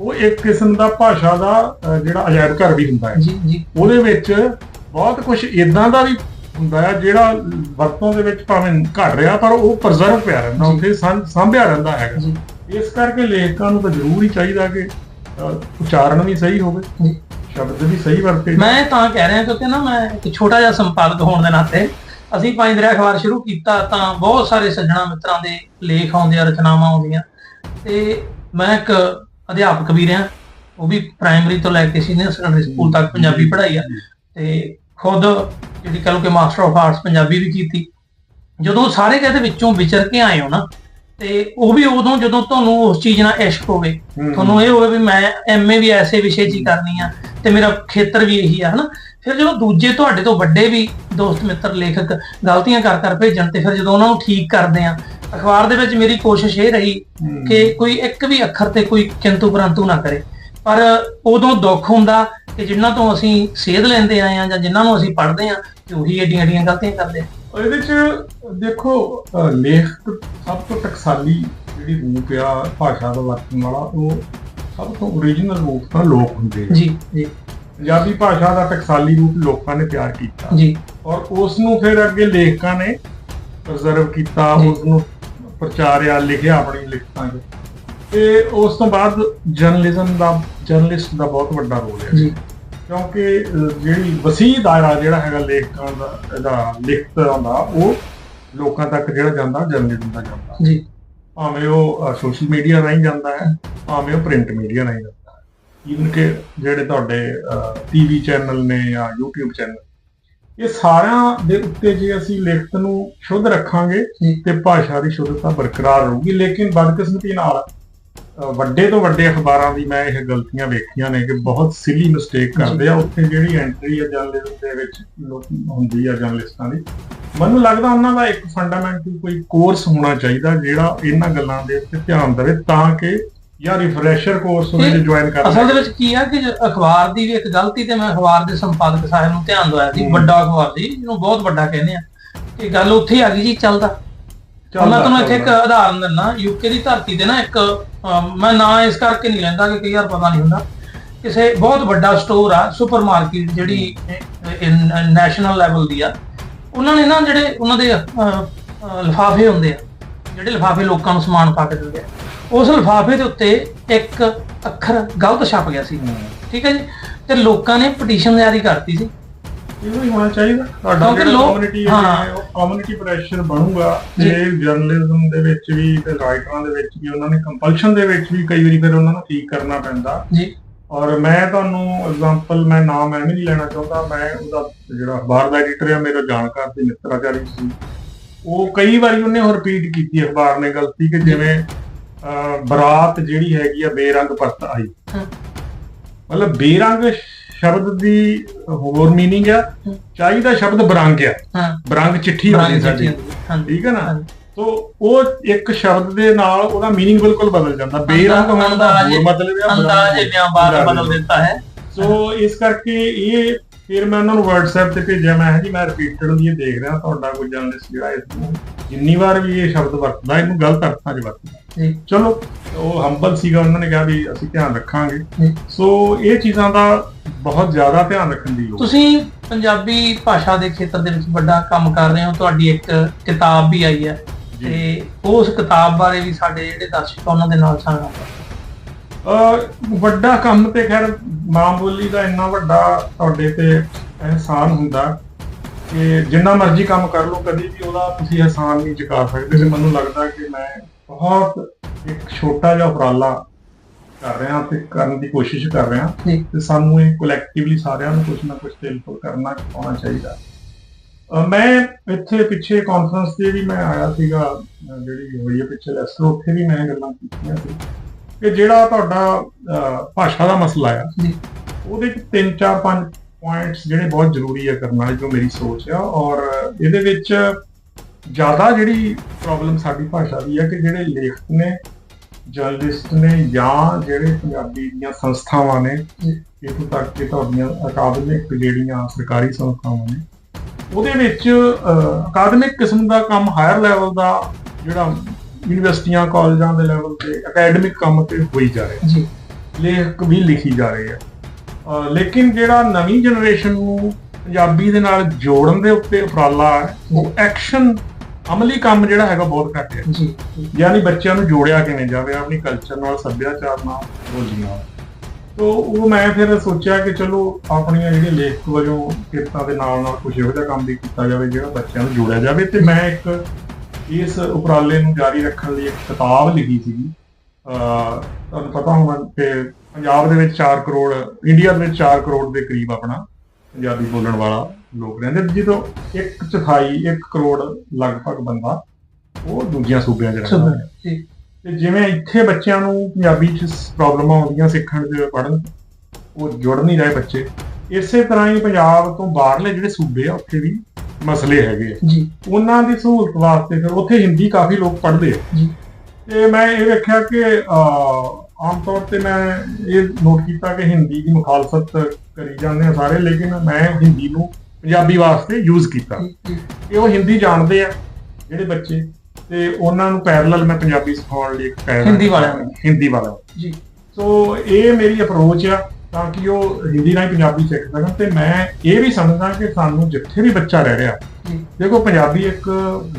ਉਹ ਇੱਕ ਕਿਸਮ ਦਾ ਭਾਸ਼ਾ ਦਾ ਜਿਹੜਾ ਅਜਾਇਬ ਘਰ ਵੀ ਹੁੰਦਾ ਹੈ। ਜੀ ਜੀ। ਉਹਦੇ ਵਿੱਚ ਬਹੁਤ ਕੁਝ ਇਦਾਂ ਦਾ ਵੀ ਹੁੰਦਾ ਹੈ ਜਿਹੜਾ ਵਰਤੋਂ ਦੇ ਵਿੱਚ ਭਾਵੇਂ ਘਟ ਰਿਹਾ ਪਰ ਉਹ ਪ੍ਰੀਜ਼ਰਵ ਪਿਆ ਰਹਿੰਦਾ। ਉੱਥੇ ਸਾਂਭ- ਸਾਂਭਿਆ ਰਹਿੰਦਾ ਹੈਗਾ। ਇਸ ਕਰਕੇ ਲੇਖਕਾਂ ਨੂੰ ਤਾਂ ਜ਼ਰੂਰ ਹੀ ਚਾਹੀਦਾ ਕਿ ਉਚਾਰਨ ਵੀ ਸਹੀ ਹੋਵੇ ਸ਼ਬਦ ਵੀ ਸਹੀ ਵਰਤੇ ਮੈਂ ਤਾਂ ਕਹਿ ਰਿਹਾ ਕਿਉਂਕਿ ਨਾ ਮੈਂ ਇੱਕ ਛੋਟਾ ਜਿਹਾ ਸੰਪਾਦਕ ਹੋਣ ਦੇ ਨਾਤੇ ਅਸੀਂ ਪੰਜ ਦਰਿਆ ਅਖਬਾਰ ਸ਼ੁਰੂ ਕੀਤਾ ਤਾਂ ਬਹੁਤ ਸਾਰੇ ਸੱਜਣਾ ਮਿੱਤਰਾਂ ਦੇ ਲੇਖ ਆਉਂਦੇ ਆ ਰਚਨਾਵਾਂ ਆਉਂਦੀਆਂ। ਤੇ ਮੈਂ ਇੱਕ ਅਧਿਆਪਕ ਵੀ ਰਿਹਾ ਉਹ ਵੀ ਪ੍ਰਾਇਮਰੀ ਤੋਂ ਲੈ ਕੇ ਸੀਨੀਅਰ ਸੈਕੰਡਰੀ ਸਕੂਲ ਤੱਕ ਪੰਜਾਬੀ ਪੜ੍ਹਾਈ ਆ। ਤੇ ਖੁਦ ਜਿਹੜੀ ਕਹ ਕਿ ਮਾਸਟਰ ਆਫ ਆਰਟਸ ਪੰਜਾਬੀ ਵੀ ਕੀਤੀ ਜਦੋਂ ਸਾਰੇ ਕਹਿੰਦੇ ਵਿੱਚੋਂ ਵਿਚਰ ਕੇ ਆਏ ਹੋ ਨਾ ਤੇ ਉਹ ਵੀ ਉਦੋਂ ਜਦੋਂ ਤੁਹਾਨੂੰ ਉਸ ਚੀਜ਼ ਨਾਲ ਇਸ਼ਕ ਹੋਵੇ। ਤੁਹਾਨੂੰ ਇਹ ਹੋਵੇ ਵੀ ਮੈਂ ਐਮਏ ਵੀ ਐਸੇ ਵਿਸ਼ੇ 'ਚ ਹੀ ਕਰਨੀ ਆ ਤੇ ਮੇਰਾ ਖੇਤਰ ਵੀ ਇਹੀ ਆ ਹਨਾ ਫਿਰ ਜਦੋਂ ਦੂਜੇ ਤੁਹਾਡੇ ਤੋਂ ਵੱਡੇ ਵੀ ਦੋਸਤ ਮਿੱਤਰ ਲੇਖਕ ਗਲਤੀਆਂ ਕਰ ਕਰ ਭੇਜਣ ਤੇ ਫਿਰ ਜਦੋਂ ਉਹਨਾਂ ਨੂੰ ਠੀਕ ਕਰਦੇ ਆ ਅਖਬਾਰ ਦੇ ਵਿੱਚ ਮੇਰੀ ਕੋਸ਼ਿਸ਼ ਇਹ ਰਹੀ। ਕਿ ਕੋਈ ਇੱਕ ਵੀ ਅੱਖਰ ਤੇ ਕੋਈ ਕਿੰਤੂ ਪਰੰਤੂ ਨਾ ਕਰੇ ਪਰ ਉਦੋਂ ਦੁੱਖ ਹੁੰਦਾ ਕਿ ਜਿਨ੍ਹਾਂ ਤੋਂ ਅਸੀਂ ਸੇਧ ਲੈਂਦੇ ਆਏ ਆ ਜਾਂ ਜਿਨ੍ਹਾਂ ਨੂੰ ਅਸੀਂ ਪੜ੍ਹਦੇ ਆ ਕਿ ਉਹੀ ਏਡੀਆਂ ਏਡੀਆਂ ਗਲਤੀਆਂ ਕਰਦੇ ਆ। ਇਹਦੇ ਚ ਦੇਖੋ ਲੇਖਕ ਸਭ ਤੋਂ ਟਕਸਾਲੀ ਜਿਹੜੀ ਰੂਪ ਆ ਭਾਸ਼ਾ ਦਾ ਵਰਤਣ ਵਾਲਾ ਉਹ ਸਭ ਤੋਂ ਓਰੀਜਨਲ ਰੂਪ ਤਾਂ ਲੋਕ ਹੁੰਦੇ ਆ। ਜੀ ਜੀ। ਪੰਜਾਬੀ ਭਾਸ਼ਾ ਦਾ ਟਕਸਾਲੀ ਰੂਪ ਲੋਕਾਂ ਨੇ ਤਿਆਰ ਕੀਤਾ। ਜੀ। ਔਰ ਉਸ ਨੂੰ ਫਿਰ ਅੱਗੇ ਲੇਖਕਾਂ ਨੇ ਪ੍ਰੀਜ਼ਰਵ ਕੀਤਾ। ਉਸ ਨੂੰ ਪ੍ਰਚਾਰਿਆ ਲਿਖਿਆ ਆਪਣੀ ਲਿਖਤਾਂ 'ਚ। ਤੇ ਉਸ ਤੋਂ ਬਾਅਦ ਜਰਨਲਿਜ਼ਮ ਦਾ ਜਰਨਲਿਸਟ ਦਾ ਬਹੁਤ ਵੱਡਾ ਰੋਲ ਹੈ। ਜੀ। ਕਿਉਂਕਿ ਜਿਹੜੀ ਵਸੀਹ ਦਾਇਰਾ ਜਿਹੜਾ ਹੈਗਾ ਲੇਖਕਾਂ ਦਾ ਇਹਦਾ ਲਿਖਤਾਂ ਦਾ ਉਹ ਲੋਕਾਂ ਤੱਕ ਜਿਹੜਾ ਜਾਂਦਾ ਜਰਨਲਿਜ਼ਮ ਦਾ ਜਾਂਦਾ। ਜੀ। ਭਾਵੇਂ ਉਹ ਸੋਸ਼ਲ ਮੀਡੀਆ ਰਾਹੀਂ ਜਾਂਦਾ ਹੈ ਭਾਵੇਂ ਉਹ ਪ੍ਰਿੰਟ ਮੀਡੀਆ ਰਾਹੀਂ ਜਾਂਦਾ ਹੈ। ਈਵਨ ਕਿ ਜਿਹੜੇ ਤੁਹਾਡੇ ਟੀਵੀ ਚੈਨਲ ਨੇ ਜਾਂ YouTube ਚੈਨਲ ਇਹ ਸਾਰਿਆਂ ਦੇ ਉੱਤੇ ਜੇ ਅਸੀਂ ਲਿਖਤ ਨੂੰ ਸ਼ੁੱਧ ਰੱਖਾਂਗੇ। ਤੇ ਭਾਸ਼ਾ ਦੀ ਸ਼ੁੱਧਤਾ ਬਰਕਰਾਰ ਰਹੂਗੀ। ਲੇਕਿਨ ਬਦਕਿਸਮਤੀ ਨਾਲ ਵੱਡੇ ਤੋਂ ਵੱਡੇ ਅਖਬਾਰਾਂ ਦੀ ਮੈਂ ਇਹ ਗਲਤੀਆਂ ਵੇਖੀਆਂ ਨੇ ਕਿ ਬਹੁਤ ਸਿਲੀ ਮਿਸਟੇਕ ਕਰਦੇ ਆ। ਉੱਥੇ ਜਿਹੜੀ ਐਂਟਰੀ ਆ ਜਰਨਲਿਜ਼ਮ ਦੇ ਵਿੱਚ ਹੁੰਦੀ ਆ ਜਰਨਲਿਸਟਾਂ ਦੀ ਮੈਨੂੰ ਲੱਗਦਾ ਉਹਨਾਂ ਦਾ ਇੱਕ ਫੰਡਾਮੈਂਟਲ ਕੋਈ ਕੋਰਸ ਹੋਣਾ ਚਾਹੀਦਾ ਜਿਹੜਾ ਇਹਨਾਂ ਗੱਲਾਂ ਦੇ ਉੱਤੇ ਧਿਆਨ ਦੇਵੇ ਤਾਂ ਕਿ ਜਾਂ ਰਿਫਰੈਸ਼ਰ ਕੋਰਸ ਇਹ ਚ ਜੁਆਇਨ ਕਰ ਅਸਲ ਦੇ ਵਿੱਚ ਕੀ ਆ ਕਿ ਜ- ਅਖਬਾਰ ਦੀ ਵੀ ਇੱਕ ਗਲਤੀ ਤੇ ਮੈਂ ਅਖਬਾਰ ਦੇ ਸੰਪਾਦਕ ਸਾਹਿਬ ਨੂੰ ਧਿਆਨ ਦਵਾਇਆ ਸੀ। ਵੱਡਾ ਅਖਬਾਰ ਸੀ ਜਿਹਨੂੰ ਬਹੁਤ ਵੱਡਾ ਕਹਿੰਦੇ ਆ ਕਿ ਗੱਲ ਉੱਥੇ ਆ ਗਈ ਜੀ ਚੱਲਦਾ। ਚੱਲਦਾ- ਮੈਂ ਤੁਹਾਨੂੰ ਇੱਥੇ ਇੱਕ। ਉਦਾਹਰਨ ਦਿੰਦਾ ਯੂਕੇ ਦੀ ਧਰਤੀ ਤੇ ਨਾ ਇੱਕ ਮੈਂ ਨਾਂ ਇਸ ਕਰਕੇ ਨਹੀਂ ਲੈਂਦਾ ਕਿ ਕਈ ਵਾਰ ਪਤਾ ਨਹੀਂ ਹੁੰਦਾ। ਕਿਸੇ ਬਹੁਤ ਵੱਡਾ ਸਟੋਰ ਆ ਸੁਪਰਮਾਰਕਟ ਜਿਹੜੀ ਨੈਸ਼ਨਲ ਲੈਵਲ ਦੀ ਆ ਉਹਨਾਂ ਨੇ ਨਾ ਜਿਹੜੇ ਉਹਨਾਂ ਦੇ ਲਿਫਾਫੇ ਹੁੰਦੇ ਆ ਜਿਹੜੇ ਲਿਫਾਫੇ ਲੋਕਾਂ ਨੂੰ ਸਮਾਨ ਪਾ ਕੇ ਦਿੰਦੇ ਆ ਉਸ ਲਿਫਾਫੇ ਦੇ ਉੱਤੇ ਇੱਕ ਅੱਖਰ ਗਲਤ ਛਪ ਗਿਆ ਸੀ। ਠੀਕ ਹੈ ਜੀ? ਤੇ ਲੋਕਾਂ ਨੇ ਪਟੀਸ਼ਨ ਜਾਰੀ ਕਰਤੀ ਸੀ। ਇਹੋ ਹੀ ਹੋਣਾ ਚਾਹੀਦਾ। ਤੁਹਾਡਾ ਕਿਉਂਕਿ ਜਿਹੜਾ ਲੋਕ- ਕਮਿਊਨਿਟੀ ਹਾਂ। ਉਹ ਕਮਿਊਨਿਟੀ ਪ੍ਰੈਸ਼ਰ ਬਣੂਗਾ। ਤੇ ਜਰਨਲਿਜ਼ਮ ਦੇ ਵਿੱਚ ਵੀ ਤੇ ਰਾਈਟਰਾਂ ਦੇ ਵਿੱਚ ਵੀ ਉਹਨਾਂ ਨੇ ਕੰਪਲਸ਼ਨ ਦੇ ਵਿੱਚ ਵੀ ਕਈ ਵਾਰੀ ਫਿਰ ਉਹਨਾਂ ਨੂੰ ਠੀਕ ਕਰਨਾ ਪੈਂਦਾ। ਜੀ। ਔਰ ਮੈਂ ਤੁਹਾਨੂੰ ਐਗਜ਼ਾਮਪਲ ਮੈਂ ਨਾਮ ਐਵੇਂ ਨਹੀਂ ਲੈਣਾ ਚਾਹੁੰਦਾ। ਮੈਂ ਉਹਦਾ ਜਿਹੜਾ ਅਖਬਾਰ ਦਾ ਐਡੀਟਰ ਆ ਮੇਰਾ ਜਾਣਕਾਰ ਤੇ ਮਿੱਤਰਾਚਾਰੀ ਸੀ। ਉਹ ਕਈ ਵਾਰੀ ਉਹਨੇ ਉਹ ਰਿਪੀਟ ਕੀਤੀ ਅਖਬਾਰ ਨੇ ਗਲਤੀ ਕਿ ਜਿਵੇਂ ਅਹ, ਬਰਾਤ ਜਿਹੜੀ ਹੈਗੀ ਆ ਬੇਰੰਗ ਪਰਤ ਆਈ। ਮਤਲਬ ਬੇਰੰਗ ਸ਼ਬਦ ਦੀ ਹੋਰ ਮੀਨਿੰਗ ਆ। ਚਾਹੀਦਾ ਸ਼ਬਦ ਬਰੰਗ ਆ। ਬਰੰਗ ਚਿੱਠੀ ਹੁੰਦੀ ਸਾਡੀ। ਠੀਕ ਹੈ ਨਾ। ਤੋ ਉਹ ਇੱਕ ਸ਼ਬਦ ਦੇ ਨਾਲ ਉਹਦਾ ਮੀਨਿੰਗ ਬਿਲਕੁਲ ਬਦਲ ਜਾਂਦਾ। ਬੇਰੰਗ ਹੋਣ ਦਾ ਹੋਰ ਮਤਲਬ ਹੈ ਅੰਦਾਜ਼ੇ ਬਿਆਨ ਬਾਰ ਬਦਲ ਦਿੱਤਾ ਹੈ। ਸੋ ਇਸ ਕਰਕੇ ਇਹ ਫਿਰ ਮੈਂ ਉਹਨਾਂ ਨੂੰ WhatsApp ਤੇ ਭੇਜਿਆ ਮੈਂ ਕਿਹਾ ਜੀ ਮੈਂ ਰਿਪੀਟਡਲੀ ਇਹ ਦੇਖ ਰਿਹਾ ਤੁਹਾਡਾ ਕੋਈ ਜਰਨਲਿਸਟ ਜਿਹੜਾ ਇਸ ਨੂੰ ਜਿੰਨੀ ਵਾਰ ਵੀ ਇਹ ਸ਼ਬਦ ਵਰਤਦਾ ਇਹਨੂੰ ਗਲਤ ਅਰਥਾਂ 'ਚ ਵਰਤਦਾ ਚਲੋ ਉਹ ਹੰਬਲ ਸੀਗਾ ਉਹਨਾਂ ਨੇ ਕਿਹਾ ਵੀ ਅਸੀਂ ਧਿਆਨ ਰੱਖਾਂਗੇ। ਸੋ ਇਹ ਚੀਜ਼ਾਂ ਦਾ ਬਹੁਤ ਜ਼ਿਆਦਾ ਧਿਆਨ ਰੱਖਣ ਦੀ ਲੋੜ। ਤੁਸੀਂ ਪੰਜਾਬੀ ਭਾਸ਼ਾ ਦੇ ਖੇਤਰ ਦੇ ਵਿੱਚ ਵੱਡਾ ਕੰਮ ਕਰ ਰਹੇ ਹੋ ਤੁਹਾਡੀ ਇੱਕ ਕਿਤਾਬ ਵੀ ਆਈ ਹੈ। ਤੇ ਉਸ ਕਿਤਾਬ ਬਾਰੇ ਵੀ ਸਾਡੇ ਜਿਹੜੇ ਦਰਸ਼ਕ ਉਹਨਾਂ ਦੇ ਨਾਲ ਸਾਂਝਾ ਕਰੋ। ਵੱਡਾ ਕੰਮ ਤੇ ਖੈਰ ਮਾਂ ਬੋਲੀ ਦਾ ਇੰਨਾ ਵੱਡਾ ਤੁਹਾਡੇ ਤੇ ਅਹਿਸਾਨ ਹੁੰਦਾ ਕਿ ਜਿੰਨਾ ਮਰਜ਼ੀ ਕੰਮ ਕਰ ਲਓ ਕਦੀ ਵੀ ਉਹਦਾ ਤੁਸੀਂ ਅਹਿਸਾਨ ਨਹੀਂ ਚੁਕਾ ਸਕਦੇ ਤੇ ਮੈਨੂੰ ਲੱਗਦਾ ਕਿ ਮੈਂ ਬਹੁਤ ਇੱਕ ਛੋਟਾ ਜਿਹਾ ਉਪਰਾਲਾ ਕਰ ਰਿਹਾ ਤੇ ਕਰਨ ਦੀ ਕੋਸ਼ਿਸ਼ ਕਰ ਰਿਹਾ ਤੇ ਸਾਨੂੰ ਇਹ ਕਲੈਕਟਿਵਲੀ ਸਾਰਿਆਂ ਨੂੰ ਕੁਝ ਨਾ ਕੁਝ ਤੋਂ ਕਰਨਾ ਆਉਣਾ ਚਾਹੀਦਾ। ਮੈਂ ਇੱਥੇ ਪਿੱਛੇ ਕਾਨਫਰੰਸ ਤੇ ਵੀ ਮੈਂ ਆਇਆ ਸੀਗਾ ਜਿਹੜੀ ਹੋਈ ਹੈ ਪਿੱਛੇ ਲੈਸਟਰ ਉੱਥੇ ਵੀ ਮੈਂ ਗੱਲਾਂ ਕੀਤੀਆਂ ਸੀ। ਕਿ ਜਿਹੜਾ ਤੁਹਾਡਾ ਭਾਸ਼ਾ ਦਾ ਮਸਲਾ ਆ ਉਹਦੇ ਚ ਤਿੰਨ ਚਾਰ ਪੰਜ ਪੁਆਇੰਟਸ ਜਿਹੜੇ ਬਹੁਤ ਜ਼ਰੂਰੀ ਆ ਕਰਨ ਵਾਲੇ ਜੋ ਮੇਰੀ ਸੋਚ ਆ ਔਰ ਇਹਦੇ ਵਿੱਚ ਜ਼ਿਆਦਾ ਜਿਹੜੀ ਪ੍ਰੋਬਲਮ ਸਾਡੀ ਭਾਸ਼ਾ ਦੀ ਆ ਕਿ ਜਿਹੜੇ ਲੇਖਕ ਨੇ ਜਰਨਲਿਸਟ ਨੇ ਜਾਂ ਜਿਹੜੇ ਪੰਜਾਬੀ ਦੀਆਂ ਸੰਸਥਾਵਾਂ ਨੇ। ਇਥੋਂ ਤੱਕ ਕਿ ਤੁਹਾਡੀਆਂ ਅਕਾਦਮਿਕ ਜਿਹੜੀਆਂ ਸਰਕਾਰੀ ਸੰਸਥਾਵਾਂ ਨੇ ਉਹਦੇ ਵਿੱਚ ਅਕਾਦਮਿਕ ਕਿਸਮ ਦਾ ਕੰਮ ਹਾਇਰ ਲੈਵਲ ਦਾ ਜਿਹੜਾ ਯੂਨੀਵਰਸਿਟੀਆਂ ਕਾਲਜਾਂ ਦੇ ਲੈਵਲ ਤੇ ਅਕੈਡਮਿਕ ਕੰਮ ਤੇ ਹੋਈ ਜਾ ਰਿਹਾ ਜੀ। ਲੇਖਕ ਵੀ ਲਿਖੀ ਜਾ ਰਹੇ ਆ। ਅਹ ਲੇਕਿਨ ਜਿਹੜਾ ਨਵੀਂ ਜਨਰੇਸ਼ਨ ਨੂੰ ਪੰਜਾਬੀ ਦੇ ਨਾਲ ਜੋੜਨ ਦੇ ਉੱਤੇ ਉਪਰਾਲਾ ਹੈ ਉਹ ਐਕਸ਼ਨ ਅਮਲੀ ਕੰਮ ਜਿਹੜਾ ਹੈਗਾ ਬਹੁਤ ਘੱਟ ਹੈ। ਜੀ। ਯਾਨੀ ਬੱਚਿਆਂ ਨੂੰ ਜੋੜਿਆ ਕਿਵੇਂ ਜਾਵੇ ਆਪਣੀ ਕਲਚਰ ਨਾਲ ਸੱਭਿਆਚਾਰ ਨਾਲ ਬੋਲੀ ਨਾਲ। ਤੋ ਉਹ ਮੈਂ ਫਿਰ ਸੋਚਿਆ ਕਿ ਚਲੋ ਆਪਣੀਆਂ ਜਿਹੜੀਆਂ ਲੇਖਕ ਵਜੋਂ ਕਿਰਤਾਂ ਦੇ ਨਾਲ ਨਾਲ ਕੁਝ ਇਹੋ ਜਿਹਾ ਕੰਮ ਵੀ ਕੀਤਾ ਜਾਵੇ ਜਿਹੜਾ ਬੱਚਿਆਂ ਨੂੰ ਜੋੜਿਆ ਜਾਵੇ। ਤੇ ਮੈਂ ਇੱਕ ਇਸ ਉਪਰਾਲੇ ਨੂੰ ਜਾਰੀ ਰੱਖਣ ਲਈ ਇੱਕ ਕਿਤਾਬ ਲਿਖੀ ਸੀਗੀ। ਤੁਹਾਨੂੰ ਪਤਾ ਹੋਣਾ ਕਿ ਪੰਜਾਬ ਦੇ ਵਿੱਚ 4 ਕਰੋੜ ਇੰਡੀਆ ਦੇ ਵਿੱਚ 4 ਕਰੋੜ ਦੇ ਕਰੀਬ ਆਪਣਾ ਪੰਜਾਬੀ ਬੋਲਣ ਵਾਲਾ ਲੋਕ ਰਹਿੰਦੇ ਜਦੋਂ ਇੱਕ ਚੌਥਾਈ 1 ਕਰੋੜ ਲਗਭਗ ਬੰਦਾ ਉਹ ਦੂਜੀਆਂ ਸੂਬਿਆਂ 'ਚ ਰਹਿੰਦਾ। ਤੇ ਜਿਵੇਂ ਇੱਥੇ ਬੱਚਿਆਂ ਨੂੰ ਪੰਜਾਬੀ 'ਚ ਪ੍ਰੋਬਲਮਾਂ ਆਉਂਦੀਆਂ ਸਿੱਖਣ ਤੇ ਪੜ੍ਹਨ ਉਹ ਜੁੜ ਨਹੀਂ ਰਹੇ ਬੱਚੇ। ਇਸੇ ਤਰ੍ਹਾਂ ਹੀ ਪੰਜਾਬ ਤੋਂ ਬਾਹਰਲੇ ਜਿਹੜੇ ਸੂਬੇ ਆ ਉੱਥੇ ਵੀ ਮਸਲੇ ਹੈਗੇ ਆ। ਜੀ। ਉਹਨਾਂ ਦੀ ਸਹੂਲਤ ਵਾਸਤੇ ਫਿਰ ਉੱਥੇ ਹਿੰਦੀ ਕਾਫੀ ਲੋਕ ਪੜ੍ਹਦੇ ਆ। ਜੀ। ਤੇ ਮੈਂ ਇਹ ਵੇਖਿਆ ਕਿ ਆਮ ਤੌਰ ਤੇ ਮੈਂ ਇਹ ਨੋਟ ਕੀਤਾ ਕਿ ਹਿੰਦੀ ਦੀ ਮੁਖਾਲਫਤ ਕਰੀ ਜਾਂਦੇ ਆ ਸਾਰੇ ਲੇਕਿਨ ਮੈਂ ਹਿੰਦੀ ਨੂੰ ਪੰਜਾਬੀ ਵਾਸਤੇ ਯੂਜ਼ ਕੀਤਾ। ਕਿ ਉਹ ਹਿੰਦੀ ਜਾਣਦੇ ਆ ਜਿਹੜੇ ਬੱਚੇ ਤੇ ਉਹਨਾਂ ਨੂੰ ਪੈਰਲਲ ਮੈਂ ਪੰਜਾਬੀ ਸਿਖਾਉਣ ਲਈ ਇੱਕ ਪੈਰ ਹਿੰਦੀ ਵਾਲਿਆਂ ਨੂੰ। ਹਿੰਦੀ ਵਾਲਿਆਂ। ਜੀ। ਸੋ ਇਹ ਮੇਰੀ ਅਪਰੋਚ ਆ। ਤਾਂ ਕਿ ਉਹ ਹਿੰਦੀ ਨਾਲ ਪੰਜਾਬੀ ਸਿੱਖ ਸਕਣ। ਤੇ ਮੈਂ ਇਹ ਵੀ ਸਮਝਦਾ ਕਿ ਸਾਨੂੰ ਜਿੱਥੇ ਵੀ ਬੱਚਾ ਰਹਿ ਰਿਹਾ ਦੇਖੋ ਪੰਜਾਬੀ ਇੱਕ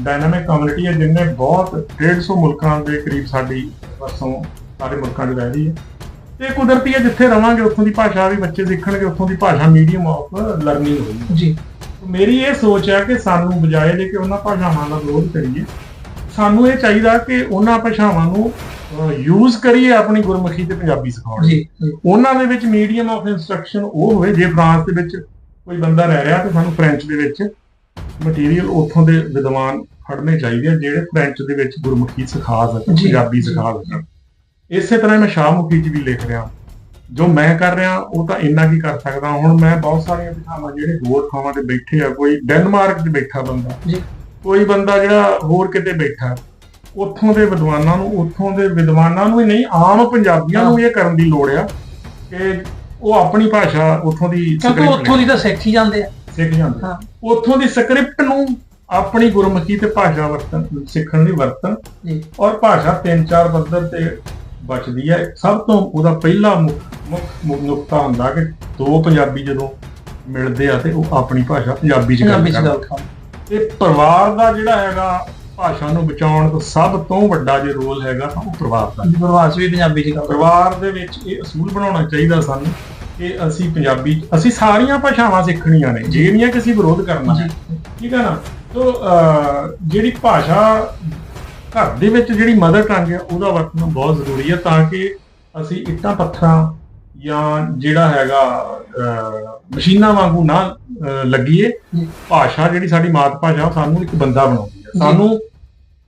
ਡਾਇਨਾਮਿਕ ਕਮਿਊਨਿਟੀ ਹੈ ਜਿੰਨੇ ਬਹੁਤ 150 ਮੁਲਕਾਂ ਦੇ ਕਰੀਬ ਸਾਡੀ ਵਸੋਂ ਸਾਰੇ ਮੁਲਕਾਂ 'ਚ ਰਹਿ ਰਹੀ ਹੈ। ਤੇ ਕੁਦਰਤੀ ਹੈ ਜਿੱਥੇ ਰਵਾਂਗੇ ਉੱਥੋਂ ਦੀ ਭਾਸ਼ਾ ਵੀ ਬੱਚੇ ਸਿੱਖਣਗੇ ਉੱਥੋਂ ਦੀ ਭਾਸ਼ਾ ਮੀਡੀਅਮ ਆਫ ਲਰਨਿੰਗ ਹੋਊਗੀ। ਜੀ। ਮੇਰੀ ਇਹ ਸੋਚ ਹੈ ਕਿ ਸਾਨੂੰ ਬਜਾਏ ਦੇ ਕਿ ਉਹਨਾਂ ਭਾਸ਼ਾਵਾਂ ਦਾ ਵਿਰੋਧ ਕਰੀਏ ਸਾਨੂੰ ਇਹ ਚਾਹੀਦਾ ਕਿ ਉਹਨਾਂ ਭਾਸ਼ਾਵਾਂ ਨੂੰ ਯੂਜ਼ ਕਰੀਏ ਆਪਣੀ ਗੁਰਮੁਖੀ ਤੇ ਪੰਜਾਬੀ ਸਿਖਾਉਣ ਜੀ ਉਹਨਾਂ ਦੇ ਵਿੱਚ ਮੀਡੀਅਮ ਆਫ ਇਨਸਟਰਕਸ਼ਨ ਉਹ ਹੋਵੇ ਜੇ ਫਰਾਂਸ ਦੇ ਵਿੱਚ ਕੋਈ ਬੰਦਾ ਰਹਿ ਰਿਹਾ ਤੇ ਸਾਨੂੰ ਫ੍ਰੈਂਚ ਦੇ ਵਿੱਚ ਮਟੀਰੀਅਲ ਉੱਥੋਂ ਦੇ ਵਿਦਵਾਨ ਫੜਨੇ ਚਾਹੀਦੇ ਆ ਜਿਹੜੇ ਫ੍ਰੈਂਚ ਦੇ ਵਿੱਚ ਗੁਰਮੁਖੀ ਸਿਖਾ ਸਕਣ ਪੰਜਾਬੀ। ਸਿਖਾ ਸਕਣ। ਇਸੇ ਤਰ੍ਹਾਂ ਮੈਂ ਸ਼ਾਹਮੁਖੀ 'ਚ ਵੀ ਲਿਖ ਰਿਹਾ। ਜੋ ਮੈਂ ਕਰ ਰਿਹਾ ਉਹ ਤਾਂ ਇੰਨਾ ਕੀ ਕਰ ਸਕਦਾ। ਹੁਣ ਮੈਂ ਬਹੁਤ ਸਾਰੀਆਂ ਭਾਸ਼ਾਵਾਂ ਜਿਹੜੇ ਹੋਰ ਥਾਵਾਂ ਤੇ ਬੈਠੇ ਆ ਕੋਈ ਡੈਨਮਾਰਕ 'ਚ ਬੈਠਾ ਬੰਦਾ ਜੀ। ਕੋਈ ਬੰਦਾ ਜਿਹੜਾ ਹੋਰ ਕਿਤੇ ਬੈਠਾ ਉੱਥੋਂ ਦੇ ਵਿਦਵਾਨਾਂ ਨੂੰ ਉੱਥੋਂ ਦੇ ਵਿਦਵਾਨਾਂ ਨੂੰ ਹੀ ਨਹੀਂ ਆਮ ਪੰਜਾਬੀਆਂ ਨੂੰ ਇਹ ਕਰਨ ਦੀ ਲੋੜ ਆ ਕਿ ਉਹ ਆਪਣੀ ਭਾਸ਼ਾ ਉੱਥੋਂ ਦੀ ਕਿਉਂਕਿ ਉੱਥੋਂ ਦੀ ਤਾਂ ਸਿੱਖ ਹੀ ਜਾਂਦੇ ਆ। ਸਿੱਖ ਜਾਂਦੇ ਹਾਂ। ਉੱਥੋਂ ਦੀ ਸਕ੍ਰਿਪਟ ਨੂੰ ਆਪਣੀ ਗੁਰਮੁਖੀ ਤੇ ਭਾਸ਼ਾ ਵਰਤਨ ਸਿੱਖਣ ਲਈ ਵਰਤਨ ਜੀ। ਔਰ ਭਾਸ਼ਾ ਤਿੰਨ ਚਾਰ ਪੱਧਰ ਤੇ ਬਚਦੀ ਹੈ ਸਭ ਤੋਂ ਉਹਦਾ ਪਹਿਲਾ ਮੁੱਖ ਨੁਕਤਾ ਹੁੰਦਾ ਕਿ ਦੋ ਪੰਜਾਬੀ ਜਦੋਂ ਮਿਲਦੇ ਆ ਤੇ ਉਹ ਆਪਣੀ ਭਾਸ਼ਾ ਪੰਜਾਬੀ ਚ ਗੱਲ ਕਰਦੇ ਤੇ ਪਰਿਵਾਰ ਦਾ ਜਿਹੜਾ ਹੈਗਾ ਭਾਸ਼ਾ ਨੂੰ ਬਚਾਉਣ ਤੋਂ ਸਭ ਤੋਂ ਵੱਡਾ ਜੇ ਰੋਲ ਹੈਗਾ ਤਾਂ ਉਹ ਪਰਿਵਾਰ ਦਾ ਜੀ ਪ੍ਰਵਾਸ ਵੀ ਪੰਜਾਬੀ ਚ ਗੱਲ ਪਰਿਵਾਰ ਦੇ ਵਿੱਚ ਇਹ ਅਸੂਲ ਬਣਾਉਣਾ ਚਾਹੀਦਾ ਸਾਨੂੰ ਕਿ ਅਸੀਂ ਪੰਜਾਬੀ ਅਸੀਂ ਸਾਰੀਆਂ ਭਾਸ਼ਾਵਾਂ ਸਿੱਖਣੀਆਂ ਨੇ ਜੇ ਨਹੀਂ ਕਿ ਅਸੀਂ ਵਿਰੋਧ ਕਰਨਾ ਹੈ। ਠੀਕ ਹੈ ਨਾ? ਅਹ, ਜਿਹੜੀ ਭਾਸ਼ਾ ਘਰ ਦੇ ਵਿੱਚ ਜਿਹੜੀ ਮਦਰ ਟੰਗ ਹੈ ਉਹਦਾ ਵਰਤਣਾ ਬਹੁਤ ਜ਼ਰੂਰੀ ਹੈ ਤਾਂ ਕਿ ਅਸੀਂ ਇੱਟਾਂ ਪੱਥਰਾਂ ਜਾਂ ਜਿਹੜਾ ਹੈਗਾ ਮਸ਼ੀਨਾਂ ਵਾਂਗੂ ਨਾ ਲੱਗੀਏ। ਭਾਸ਼ਾ ਜਿਹੜੀ ਸਾਡੀ ਮਾਤ ਭਾਸ਼ਾ ਸਾਨੂੰ ਇੱਕ ਬੰਦਾ ਜੀ। ਸਾਨੂੰ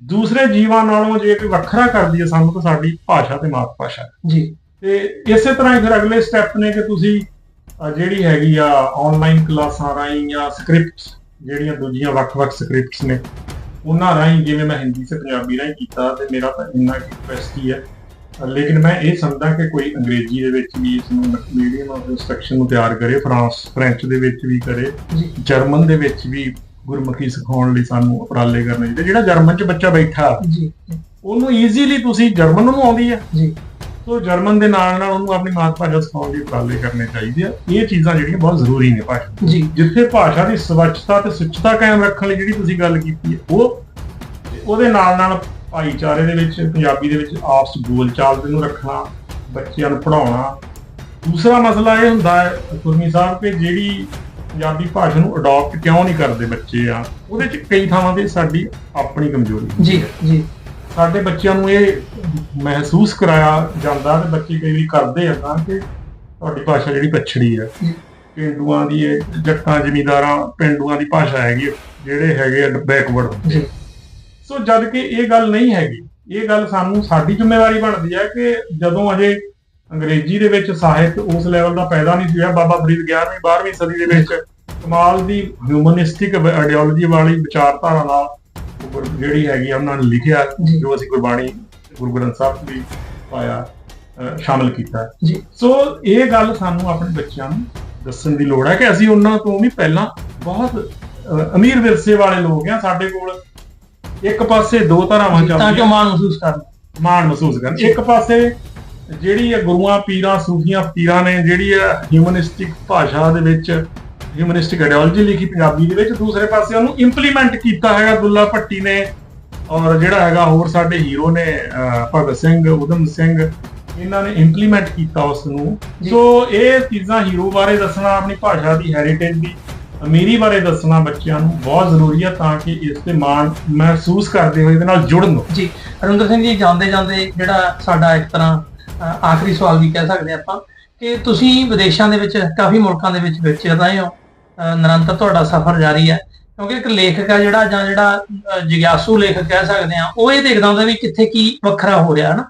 ਦੂਸਰੇ ਜੀਵਾਂ ਨਾਲੋਂ ਜੇ ਕੋਈ ਵੱਖਰਾ ਕਰਦੀ ਹੈ ਸਾਨੂੰ ਤਾਂ ਸਾਡੀ ਭਾਸ਼ਾ ਤੇ ਮਾਤ ਭਾਸ਼ਾ। ਜੀ। ਤੇ ਇਸੇ ਤਰ੍ਹਾਂ ਹੀ ਫਿਰ ਅਗਲੇ ਸਟੈਪ ਨੇ ਕਿ ਤੁਸੀਂ ਜਿਹੜੀ ਹੈਗੀ ਆ ਆਨਲਾਈਨ ਕਲਾਸਾਂ ਰਾਹੀਂ ਜਾਂ ਸਕ੍ਰਿਪਟਸ ਜਿਹੜੀਆਂ ਦੂਜੀਆਂ ਵੱਖ-ਵੱਖ ਸਕ੍ਰਿਪਟਸ ਨੇ ਉਹਨਾਂ ਰਾਹੀਂ ਜਿਵੇਂ ਮੈਂ ਹਿੰਦੀ ਤੇ ਪੰਜਾਬੀ ਰਾਹੀਂ ਕੀਤਾ ਤੇ ਮੇਰਾ ਤਾਂ ਇੰਨਾ ਰਿਕੁਐਸਟ ਹੀ। ਹੈ ਲੇਕਿਨ ਮੈਂ ਇਹ ਸਮਝਦਾ ਕਿ ਕੋਈ ਅੰਗਰੇਜ਼ੀ ਦੇ ਵਿੱਚ ਵੀ ਇਸ ਨੂੰ ਮੀਡੀਅਮ ਆਫ ਇੰਸਟਰਕਸ਼ਨ ਨੂੰ ਤਿਆਰ ਕਰੇ ਫਰਾਂਸ ਫ੍ਰੈਂਚ ਦੇ ਵਿੱਚ ਵੀ ਕਰੇ ਜਰਮਨ ਦੇ ਵਿੱਚ ਵੀ ਗੁਰਮੁਖੀ ਸਿਖਾਉਣ ਲਈ ਸਾਨੂੰ ਉਪਰਾਲੇ ਕਰਨੇ ਚਾਹੀਦੇ। ਜਿਹੜਾ ਜਰਮਨ 'ਚ ਬੱਚਾ ਬੈਠਾ ਜੀ। ਉਹਨੂੰ ਈਜ਼ੀਲੀ ਤੁਸੀਂ ਜਰਮਨ ਨੂੰ ਆਉਂਦੀ ਹੈ ਜੀ। ਸੋ ਜਰਮਨ ਦੇ ਨਾਲ ਨਾਲ ਉਹਨੂੰ ਆਪਣੀ ਮਾਤ ਭਾਸ਼ਾ ਸਿਖਾਉਣ ਦੀ ਉਪਰਾਲੇ ਕਰਨੇ ਚਾਹੀਦੇ ਆ। ਇਹ ਚੀਜ਼ਾਂ ਜਿਹੜੀਆਂ ਬਹੁਤ ਜ਼ਰੂਰੀ ਨੇ ਭਾਸ਼ਾ। ਜੀ। ਜਿੱਥੇ ਭਾਸ਼ਾ ਦੀ ਸਵੱਛਤਾ ਤੇ ਸੁੱਚਤਾ ਕਾਇਮ ਰੱਖਣ ਲਈ ਜਿਹੜੀ ਤੁਸੀਂ ਗੱਲ ਕੀਤੀ ਹੈ ਉਹ ਉਹਦੇ ਨਾਲ ਨਾਲ ਭਾਈਚਾਰੇ ਦੇ ਵਿੱਚ ਪੰਜਾਬੀ ਦੇ ਵਿੱਚ ਆਪਸ ਬੋਲਚਾਲ ਦੇ ਨੂੰ ਰੱਖਣਾ ਬੱਚਿਆਂ ਨੂੰ ਪੜਾਉਣਾ ਦੂਸਰਾ ਮਸਲਾ ਇਹ ਹੁੰਦਾ ਹੈ ਗੁਰਮੀ ਸਾਹਿਬ ਕਿ ਜਿਹੜੀ ਪੰਜਾਬੀ ਭਾਸ਼ਾ ਨੂੰ ਅਡਾਪਟ ਕਿਉਂ ਨਹੀਂ ਕਰਦੇ ਬੱਚੇ ਆ? ਉਹਦੇ ਚ ਕਈ ਥਾਵਾਂ ਤੇ ਸਾਡੀ ਆਪਣੀ ਕਮਜ਼ੋਰੀ ਜੀ ਜੀ। ਸਾਡੇ ਬੱਚਿਆਂ ਨੂੰ ਇਹ ਮਹਿਸੂਸ ਕਰਾਇਆ ਜਾਂਦਾ ਤੇ ਬੱਚੇ ਕਈ ਵਾਰੀ ਕਰਦੇ ਆ ਤਾਂ ਕਿ ਤੁਹਾਡੀ ਭਾਸ਼ਾ ਜਿਹੜੀ ਪਛੜੀ ਹੈ ਜੀ। ਪਿੰਡੂਆਂ ਦੀ ਇਹ ਜੱਟਾਂ ਜ਼ਮੀਂਦਾਰਾਂ ਪਿੰਡੂਆਂ ਦੀ ਭਾਸ਼ਾ ਹੈਗੀ ਜਿਹੜੇ ਹੈਗੇ ਆ ਬੈਕਵਰਡ ਜੀ। ਸੋ ਜਦ ਕਿ ਇਹ ਗੱਲ ਨਹੀਂ ਹੈਗੀ। ਇਹ ਗੱਲ ਸਾਨੂੰ ਸਾਡੀ ਜ਼ਿੰਮੇਵਾਰੀ ਬਣਦੀ ਹੈ ਕਿ ਜਦੋਂ ਅਜੇ ਅੰਗਰੇਜ਼ੀ ਦੇ ਵਿੱਚ ਸਾਹਿਤ ਉਸ ਲੈਵਲ ਦਾ ਪੈਦਾ ਨਹੀਂ ਹੋਇਆ। ਬਾਬਾ ਫਰੀਦ 11ਵੀਂ 12ਵੀਂ ਸਦੀ ਦੇ ਵਿੱਚ ਕਮਾਲ ਦੀ ਹਿਊਮਨਿਸਟਿਕ ਆਈਡੀਓਲੋਜੀ ਵਾਲੀ ਵਿਚਾਰਧਾਰਾ ਨਾਲ ਜਿਹੜੀ ਹੈਗੀ ਉਹਨਾਂ ਨੇ ਲਿਖਿਆ ਜੀ। ਅਸੀਂ ਗੁਰਬਾਣੀ ਗੁਰੂ ਗ੍ਰੰਥ ਸਾਹਿਬ ਵੀ ਪਾਇਆ ਸ਼ਾਮਲ ਕੀਤਾ। ਜੀ। ਸੋ ਇਹ ਗੱਲ ਸਾਨੂੰ ਆਪਣੇ ਬੱਚਿਆਂ ਨੂੰ ਦੱਸਣ ਦੀ ਲੋੜ ਹੈ ਕਿ ਅਸੀਂ ਉਹਨਾਂ ਤੋਂ ਵੀ ਪਹਿਲਾਂ ਬਹੁਤ ਅਮੀਰ ਵਿਰਸੇ ਵਾਲੇ ਲੋਕ ਆ ਸਾਡੇ ਕੋਲ ਇੱਕ ਪਾਸੇ ਦੋ ਧਾਰਾਵਾਂ ਤਾਂ ਕਿ ਚੱਲਦੀਆਂ ਮਾਣ ਮਹਿਸੂਸ ਕਰਨ। ਮਾਣ ਮਹਿਸੂਸ ਕਰਨ। ਇੱਕ ਪਾਸੇ ਜਿਹੜੀ ਹੈ ਗੁਰੂਆਂ ਪੀਰਾਂ ਸੂਫੀਆਂ ਫਕੀਰਾਂ ਨੇ ਜਿਹੜੀ ਹੈ ਹਿਊਮਨਿਸਟਿਕ ਭਾਸ਼ਾ ਦੇ ਵਿੱਚ ਹਿਊਮਨਿਸਟਿਕ ਆਈਡੀਓਲੋਜੀ ਲਿਖੀ ਪੰਜਾਬੀ ਦੇ ਵਿੱਚ ਦੂਸਰੇ ਪਾਸੇ ਉਹਨੂੰ ਇੰਪਲੀਮੈਂਟ ਕੀਤਾ ਹੈਗਾ ਦੁੱਲਾ ਭੱਟੀ ਨੇ ਔਰ ਜਿਹੜਾ ਹੈਗਾ ਹੋਰ ਸਾਡੇ ਹੀਰੋ ਨੇ ਭਗਤ ਸਿੰਘ ਉਦਮ ਸਿੰਘ ਇਹਨਾਂ ਨੇ ਇੰਪਲੀਮੈਂਟ ਕੀਤਾ ਉਸ ਨੂੰ। ਸੋ ਇਹ ਚੀਜ਼ਾਂ ਹੀਰੋ ਬਾਰੇ ਦੱਸਣਾ ਆਪਣੀ ਭਾਸ਼ਾ ਦੀ ਹੈਰੀਟੇਜ ਦੀ ਅਮੀਰੀ ਬਾਰੇ ਦੱਸਣਾ ਬੱਚਿਆਂ ਨੂੰ ਬਹੁਤ ਜ਼ਰੂਰੀ ਹੈ ਤਾਂ ਕਿ ਇਸ ਤੇ ਮਾਣ ਮਹਿਸੂਸ ਕਰਦੇ ਹੋਏ ਇਹਦੇ ਨਾਲ ਜੁੜਨ ਜੀ ਅਰੁੰਦਰ ਸਿੰਘ ਜੀ ਜਾਂਦੇ ਜਾਂਦੇ ਜਿਹੜਾ ਸਾਡਾ ਇੱਕ ਤਰ੍ਹਾਂ ਆਖਰੀ ਸਵਾਲ ਵੀ ਕਹਿ ਸਕਦੇ ਆਪਾਂ ਕਿ ਤੁਸੀਂ ਵਿਦੇਸ਼ਾਂ ਦੇ ਵਿੱਚ ਕਾਫੀ ਮੁਲਕਾਂ ਦੇ ਵਿੱਚ ਵਿਚਰ ਰਹੇ ਹੋ ਨਿਰੰਤਰ ਤੁਹਾਡਾ ਸਫ਼ਰ ਜਾਰੀ ਹੈ ਕਿਉਂਕਿ ਇੱਕ ਲੇਖਕ ਹੈ ਜਿਹੜਾ ਜਾਂ ਜਿਹੜਾ ਅ, ਜਿਗਿਆਸੂ ਲੇਖਕ ਕਹਿ ਸਕਦੇ ਆ ਉਹ ਇਹ ਦੇਖਦਾ ਹੁੰਦਾ ਵੀ ਕਿੱਥੇ ਕੀ ਵੱਖਰਾ ਹੋ ਰਿਹਾ ਹੈ ਨਾ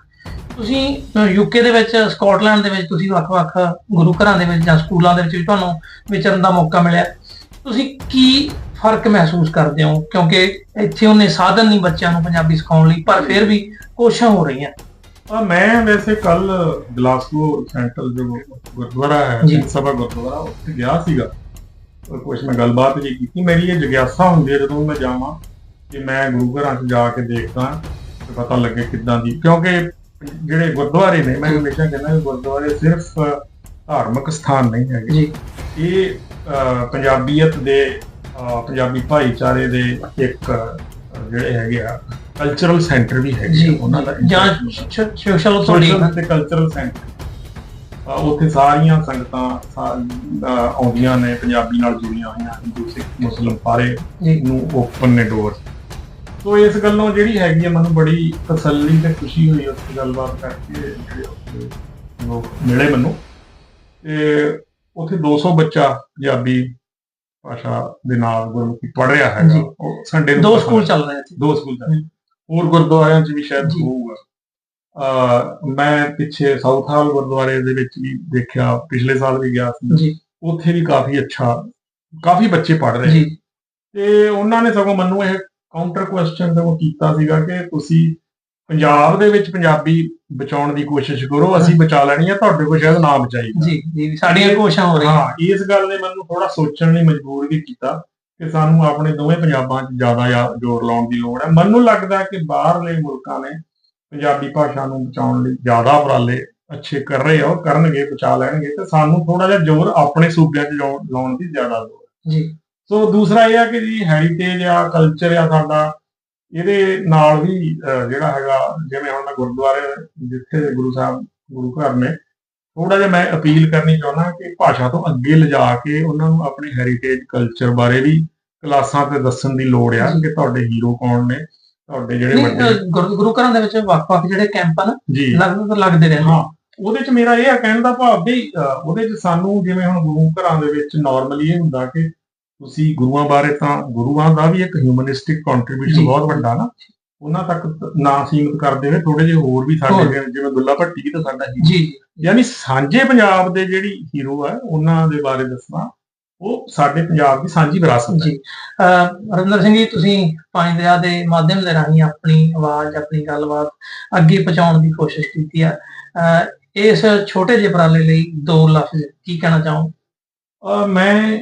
ਤੁਸੀਂ ਯੂਕੇ ਦੇ ਵਿੱਚ ਸਕਾਟਲੈਂਡ ਦੇ ਵਿੱਚ ਤੁਸੀਂ ਵੱਖ-ਵੱਖ ਗੁਰੂ ਘਰਾਂ ਦੇ ਵਿੱਚ ਜਾਂ ਸਕੂਲਾਂ ਦੇ ਵਿੱਚ ਵੀ ਤੁਹਾਨੂੰ ਵਿਚਰਨ ਦਾ ਮੌਕਾ ਮਿਲਿਆ। ਤੁਸੀਂ ਕੀ ਫ਼ਰਕ ਮਹਿਸੂਸ ਕਰਦੇ ਹੋ? ਕਿਉਂਕਿ ਇੱਥੇ ਉਹਨੇ ਸਾਧਨ ਨਹੀਂ ਬੱਚਿਆਂ ਨੂੰ ਪੰਜਾਬੀ ਸਿਖਾਉਣ ਲਈ ਪਰ ਫਿਰ ਵੀ ਕੋਸ਼ਿਸ਼ਾਂ ਹੋ ਰਹੀਆਂ। ਆ ਮੈਂ ਵੈਸੇ ਕੱਲ ਗਲਾਸਗੋ ਸੈਂਟਰਲ ਜੋ ਗੁਰਦੁਆਰਾ ਹੈ ਸਭਾ ਗੁਰਦੁਆਰਾ ਉੱਥੇ ਗਿਆ ਸੀਗਾ। ਔਰ ਕੁਝ ਮੈਂ ਗੱਲਬਾਤ ਜੀ ਕੀਤੀ। ਮੇਰੀ ਇਹ ਜਿਗਿਆਸਾ ਹੁੰਦੀ ਹੈ ਜਦੋਂ ਮੈਂ ਜਾਵਾਂ ਕਿ ਮੈਂ ਗੁਰੂ ਘਰਾਂ 'ਚ ਜਾ ਕੇ ਦੇਖਦਾ ਤੇ ਪਤਾ ਲੱਗੇ ਕਿੱਦਾਂ ਦੀ। ਕਿਉਂਕਿ ਜਿਹੜੇ ਗੁਰਦੁਆਰੇ ਨੇ ਮੈਂ ਹਮੇਸ਼ਾ ਕਹਿੰਦਾ ਕਿ ਗੁਰਦੁਆਰੇ ਸਿਰਫ ਧਾਰਮਿਕ ਸਥਾਨ ਨਹੀਂ ਹੈਗੇ। ਜੀ। ਇਹ ਪੰਜਾਬੀਅਤ ਦੇ ਪੰਜਾਬੀ ਭਾਈਚਾਰੇ ਦੇ ਇੱਕ ਜਿਹੜੇ ਹੈਗੇ ਆ ਕਲਚਰਲ ਸੈਂਟਰ ਵੀ ਹੈਗੇ ਜੀ। ਆ, ਉਹਨਾਂ ਦਾ ਜਾਂ ਸੋਸ਼ਲ ਸੋਸ਼ਲ ਤੇ ਕਲਚਰਲ ਸੈਂਟਰ ਉੱਥੇ ਸਾਰੀਆਂ ਸੰਗਤਾਂ ਸਾ- ਆਉਂਦੀਆਂ ਨੇ ਪੰਜਾਬੀ ਨਾਲ ਜੁੜੀਆਂ ਹੋਈਆਂ ਹਿੰਦੂ ਸਿੱਖ ਮੁਸਲਮ ਸਾਰੇ ਨੂੰ ਓਪਨ ਨੇ ਡੋਰ ਸੋ ਇਸ ਗੱਲੋਂ ਜਿਹੜੀ ਹੈਗੀ ਆ ਮੈਨੂੰ ਬੜੀ ਤਸੱਲੀ ਤੇ ਖੁਸ਼ੀ ਹੋਈ ਉਸ ਗੱਲਬਾਤ ਕਰਕੇ ਜਿਹੜੇ ਉੱਥੇ ਲੋਕ ਮਿਲੇ ਮੈਨੂੰ। ਤੇ ਉੱਥੇ 200 ਬੱਚਾ ਪੰਜਾਬੀ ਭਾਸ਼ਾ ਦੇ ਨਾਲ ਗੁਰਮੁਖੀ ਪੜ੍ਹ ਰਿਹਾ ਹੈਗਾ। ਜੀ। ਉਹ ਸੰਡੇ ਨੂੰ ਦੋ ਸਕੂਲ ਚੱਲ ਰਹੇ ਇੱਥੇ। ਦੋ ਸਕੂਲ ਚੱਲ ਹੋਰ ਗੁਰਦੁਆਰਿਆਂ 'ਚ ਵੀ ਸ਼ਾਇਦ। ਹੋਊਗਾ। ਅ ਮੈਂ ਪਿੱਛੇ ਸਾਊਥ ਹਾਲ ਗੁਰਦੁਆਰੇ ਦੇ ਵਿੱਚ ਵੀ ਦੇਖਿਆ ਪਿਛਲੇ ਸਾਲ ਵੀ ਗਿਆ ਸੀ। ਜੀ। ਉੱਥੇ ਵੀ ਕਾਫੀ ਅੱਛਾ ਕਾਫੀ ਬੱਚੇ ਪੜ ਰਹੇ ਜੀ। ਤੇ ਉਹਨਾਂ ਨੇ ਸਗੋਂ ਮੈਨੂੰ ਇਹ ਕਾਊਂਟਰ ਕੁਐਸਚਨ ਸਗੋਂ ਕੀਤਾ ਸੀਗਾ ਕਿ ਤੁਸੀਂ ਪੰਜਾਬ ਦੇ ਵਿੱਚ ਪੰਜਾਬੀ ਬਚਾਉਣ ਦੀ ਕੋਸ਼ਿਸ਼ ਕਰੋ ਅਸੀਂ ਬਚਾ ਲੈਣੀ ਹੈ ਤੁਹਾਡੇ ਕੋਲ ਸ਼ਾਇਦ ਨਾ ਬਚਾਈ ਜੀ ਜੀ ਸਾਡੀਆਂ ਕੋਸ਼ਿਸ਼ਾਂ ਹੋ ਰਹੀਆਂ। ਹਾਂ ਇਸ ਗੱਲ ਨੇ ਮੈਨੂੰ ਥੋੜਾ ਸੋਚਣ ਲਈ ਮਜਬੂਰ ਵੀ ਕੀਤਾ। ਕਿ ਸਾਨੂੰ ਆਪਣੇ ਦੋਵੇਂ ਪੰਜਾਬਾਂ 'ਚ ਜ਼ਿਆਦਾ ਜ਼ੋਰ ਲਾਉਣ ਦੀ ਲੋੜ ਹੈ। ਮੈਨੂੰ ਲੱਗਦਾ ਕਿ ਬਾਹਰਲੇ ਮੁਲਕਾਂ ਨੇ ਪੰਜਾਬੀ ਭਾਸ਼ਾ ਨੂੰ ਬਚਾਉਣ ਲਈ ਜ਼ਿਆਦਾ ਉਪਰਾਲੇ ਅੱਛੇ ਕਰ ਰਹੇ ਆ ਉਹ ਕਰਨਗੇ ਬਚਾ ਲੈਣਗੇ ਤੇ ਸਾਨੂੰ ਥੋੜਾ ਜਿਹਾ ਜ਼ੋਰ ਆਪਣੇ ਸੂਬਿਆਂ 'ਚ ਲਾਉਣ ਦੀ ਜ਼ਿਆਦਾ ਲੋੜ ਹੈ। ਜੀ। ਸੋ ਦੂਸਰਾ ਇਹ ਆ ਕਿ ਜੀ ਹੈਰੀਟੇਜ ਆ ਕਲਚਰ ਆ ਸਾਡਾ ਇਹਦੇ ਨਾਲ ਵੀ ਜਿਹੜਾ ਹੈਗਾ ਜਿਵੇਂ ਹੁਣ ਮੈਂ ਗੁਰਦੁਆਰੇ ਜਿੱਥੇ ਗੁਰੂ ਸਾਹਿਬ ਗੁਰੂ ਘਰ ਨੇ ਥੋੜਾ ਜਿਹਾ ਮੈਂ ਅਪੀਲ ਕਰਨੀ ਚਾਹੁੰਦਾ ਕਿ ਭਾਸ਼ਾ ਤੋਂ ਅੱਗੇ ਲਿਜਾ ਕੇ ਉਹਨਾਂ ਨੂੰ ਆਪਣੇ ਹੈਰੀਟੇਜ ਕਲਚਰ ਬਾਰੇ ਵੀ ਕਲਾਸਾਂ ਤੇ ਦੱਸਣ ਦੀ ਲੋੜ ਆ ਕਿ ਤੁਹਾਡੇ ਹੀਰੋ ਕੌਣ ਨੇ ਤੁਹਾਡੇ ਜਿਹੜੇ ਵੱਡੇ ਗੁਰੂ ਘਰਾਂ ਦੇ ਵਿੱਚ ਵੱਖ-ਵੱਖ ਜਿਹੜੇ ਕੈਂਪ ਹਨ ਲਗਭਗ ਲੱਗਦੇ ਰਹਿੰਦੇ। ਹਾਂ ਉਹਦੇ ਚ ਮੇਰਾ ਇਹ ਆ ਕਹਿਣ ਦਾ ਭਾਵ ਵੀ ਉਹਦੇ ਚ ਸਾਨੂੰ ਜਿਵੇਂ ਹੁਣ ਗੁਰੂ ਘਰਾਂ ਦੇ ਵਿੱਚ ਨਾਰਮਲੀ ਇਹ ਹੁੰਦਾ ਕਿ ਤੁਸੀਂ ਗੁਰੂਆਂ ਬਾਰੇ ਤਾਂ ਗੁਰੂਆਂ ਦਾ ਵੀ ਇੱਕ ਹਿਊਮਨਿਸਟਿਕ ਕੰਟਰੀਬਿਊਸ਼ਨ। ਬਹੁਤ ਵੱਡਾ ਨਾ। ਉਹਨਾਂ ਤੱਕ ਨਾ ਸੀਮਿਤ ਕਰਦੇ ਹੋਏ ਥੋੜੇ ਜਿਹੇ ਹੋਰ ਵੀ ਸਾਡੇ। ਜਿਵੇਂ- ਦੁੱਲਾ ਭੱਟੀ ਵੀ ਤਾਂ ਸਾਡਾ ਹੀ। ਜੀ ਯਾਨੀ ਸਾਂਝੇ ਪੰਜਾਬ ਦੇ ਜਿਹੜੀ ਹੀਰੋ ਹੈ ਉਹਨਾਂ ਦੇ ਬਾਰੇ ਦੱਸਣਾ ਉਹ ਸਾਡੇ ਪੰਜਾਬ ਦੀ ਸਾਂਝੀ ਵਿਰਾਸਤ ਹੈ। ਜੀ। ਰਵਿੰਦਰ ਸਿੰਘ ਜੀ ਤੁਸੀਂ ਪੰਜ ਦਰਿਆ ਦੇ ਮਾਧਿਅਮ ਦੇ ਰਾਹੀਂ ਆਪਣੀ ਆਵਾਜ਼ ਆਪਣੀ ਗੱਲਬਾਤ ਅੱਗੇ ਪਹੁੰਚਾਉਣ ਦੀ ਕੋਸ਼ਿਸ਼ ਕੀਤੀ ਅਹ ਇਸ ਛੋਟੇ ਜਿਹੇ ਉਪਰਾਲੇ ਲਈ ਦੋ ਲਫ਼ਜ਼ ਕੀ ਕਹਿਣਾ ਚਾਹੋ ਮੈਂ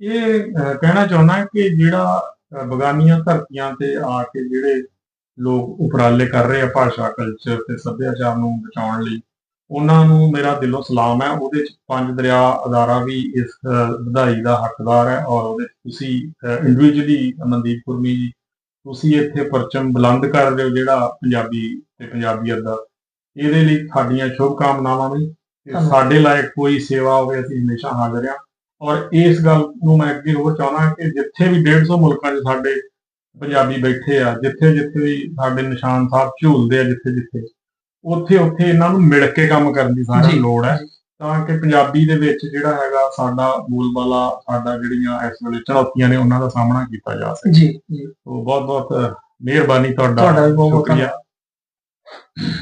ਇਹ ਕਹਿਣਾ ਚਾਹੁੰਦਾ ਕਿ ਜਿਹੜਾ ਬਗਾਨੀਆਂ ਧਰਤੀਆਂ ਤੇ ਆ ਕੇ ਜਿਹੜੇ ਲੋਕ ਉਪਰਾਲੇ ਕਰ ਰਹੇ ਆ ਭਾਸ਼ਾ ਕਲਚਰ ਤੇ ਸੱਭਿਆਚਾਰ ਨੂੰ ਬਚਾਉਣ ਲਈ। ਉਹਨਾਂ ਨੂੰ ਮੇਰਾ ਦਿਲੋਂ ਸਲਾਮ ਹੈ। ਉਹਦੇ ਚ ਪੰਜ ਦਰਿਆ ਅਦਾਰਾ ਵੀ ਇਸ ਵਧਾਈ ਦਾ ਹੱਕਦਾਰ ਹੈ ਔਰ ਉਹਦੇ ਤੁਸੀਂ ਇੰਡੀਵਿਜੂਅਲੀ ਮਨਦੀਪ ਕੁਰਮੀ ਜੀ ਤੁਸੀਂ ਇੱਥੇ ਪਰਚਮ ਬੁਲੰਦ ਕਰ ਰਹੇ ਹੋ ਜਿਹੜਾ ਪੰਜਾਬੀ ਤੇ ਪੰਜਾਬੀਅਤ ਦਾ। ਇਹਦੇ ਲਈ ਤੁਹਾਡੀਆਂ ਸ਼ੁਭ ਕਾਮਨਾਵਾਂ ਵੀ ਤੇ। ਸਾਡੇ ਲਾਇਕ ਕੋਈ ਸੇਵਾ ਹੋਵੇ ਅਸੀਂ ਹਮੇਸ਼ਾ ਹਾਜ਼ਰ ਹਾਂ। ਔਰ ਇਸ ਗੱਲ ਨੂੰ ਮੈਂ ਅੱਗੇ ਹੋਰ ਚਾਹਣਾ ਕਿ ਜਿੱਥੇ ਵੀ 150 ਮੁਲਕਾਂ 'ਚ ਸਾਡੇ ਪੰਜਾਬੀ ਬੈਠੇ ਆ ਜਿੱਥੇ ਜਿੱਥੇ ਵੀ ਸਾਡੇ ਨਿਸ਼ਾਨ ਸਾਹਿਬ ਝੂਲਦੇ ਆ ਜਿੱਥੇ ਜਿੱਥੇ। ਉੱਥੇ ਉੱਥੇ ਇਹਨਾਂ ਨੂੰ ਮਿਲ ਕੇ ਕੰਮ ਕਰਨ ਦੀ ਨੂੰ ਲੋੜ ਹੈ। ਤਾਂ ਕਿ ਪੰਜਾਬੀ ਦੇ ਵਿੱਚ ਜਿਹੜਾ ਹੈਗਾ ਸਾਡਾ ਬੋਲਬਾਲਾ ਸਾਡਾ ਜਿਹੜੀਆਂ ਇਸ ਵੇਲੇ ਚੁਣੌਤੀਆਂ ਨੇ ਉਹਨਾਂ ਦਾ ਸਾਹਮਣਾ ਕੀਤਾ ਜਾ ਸਕੇ। ਜੀ ਜੀ। ਸੋ ਬਹੁਤ ਬਹੁਤ ਮਿਹਰਬਾਨੀ ਤੁਹਾਡਾ। ਤੁਹਾਡਾ ਵੀ ਬਹੁਤ ਬਹੁਤ ਸ਼ੁਕਰੀਆ।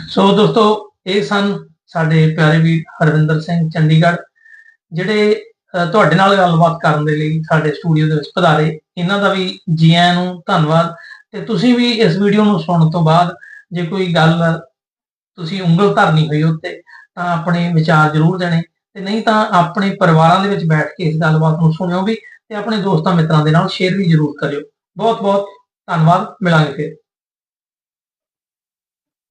ਸੋ ਦੋਸਤੋ ਇਹ ਸਨ ਸਾਡੇ ਪਿਆਰੇ ਵੀਰ ਹਰਵਿੰਦਰ ਸਿੰਘ ਚੰਡੀਗੜ੍ਹ ਜਿਹੜੇ ਤੁਹਾਡੇ ਨਾਲ ਗੱਲਬਾਤ ਕਰਨ ਦੇ ਲਈ ਸਾਡੇ ਸਟੂਡੀਓ ਦੇ ਵਿੱਚ ਪਧਾਰੇ, ਇਹਨਾਂ ਦਾ ਵੀ ਜੀ ਆਇਆਂ ਨੂੰ ਧੰਨਵਾਦ। ਤੇ ਤੁਸੀਂ ਵੀ ਇਸ ਵੀਡੀਓ ਨੂੰ ਸੁਣਨ ਤੋਂ ਬਾਅਦ ਜੇ ਕੋਈ ਗੱਲ ਤੁਸੀਂ ਉਂਗਲ ਧਰਨੀ ਹੋਈ ਉੱਤੇ, ਤਾਂ ਆਪਣੇ ਵਿਚਾਰ ਜ਼ਰੂਰ ਦੇਣੇ। ਤੇ ਨਹੀਂ ਤਾਂ ਆਪਣੇ ਪਰਿਵਾਰਾਂ ਦੇ ਵਿੱਚ ਬੈਠ ਕੇ ਇਸ ਗੱਲਬਾਤ ਨੂੰ ਸੁਣਿਓ ਵੀ ਤੇ ਆਪਣੇ ਦੋਸਤਾਂ ਮਿੱਤਰਾਂ ਦੇ ਨਾਲ ਸ਼ੇਅਰ ਵੀ ਜ਼ਰੂਰ ਕਰਿਓ। ਬਹੁਤ ਬਹੁਤ ਧੰਨਵਾਦ, ਮਿਲਾਂਗੇ ਫਿਰ।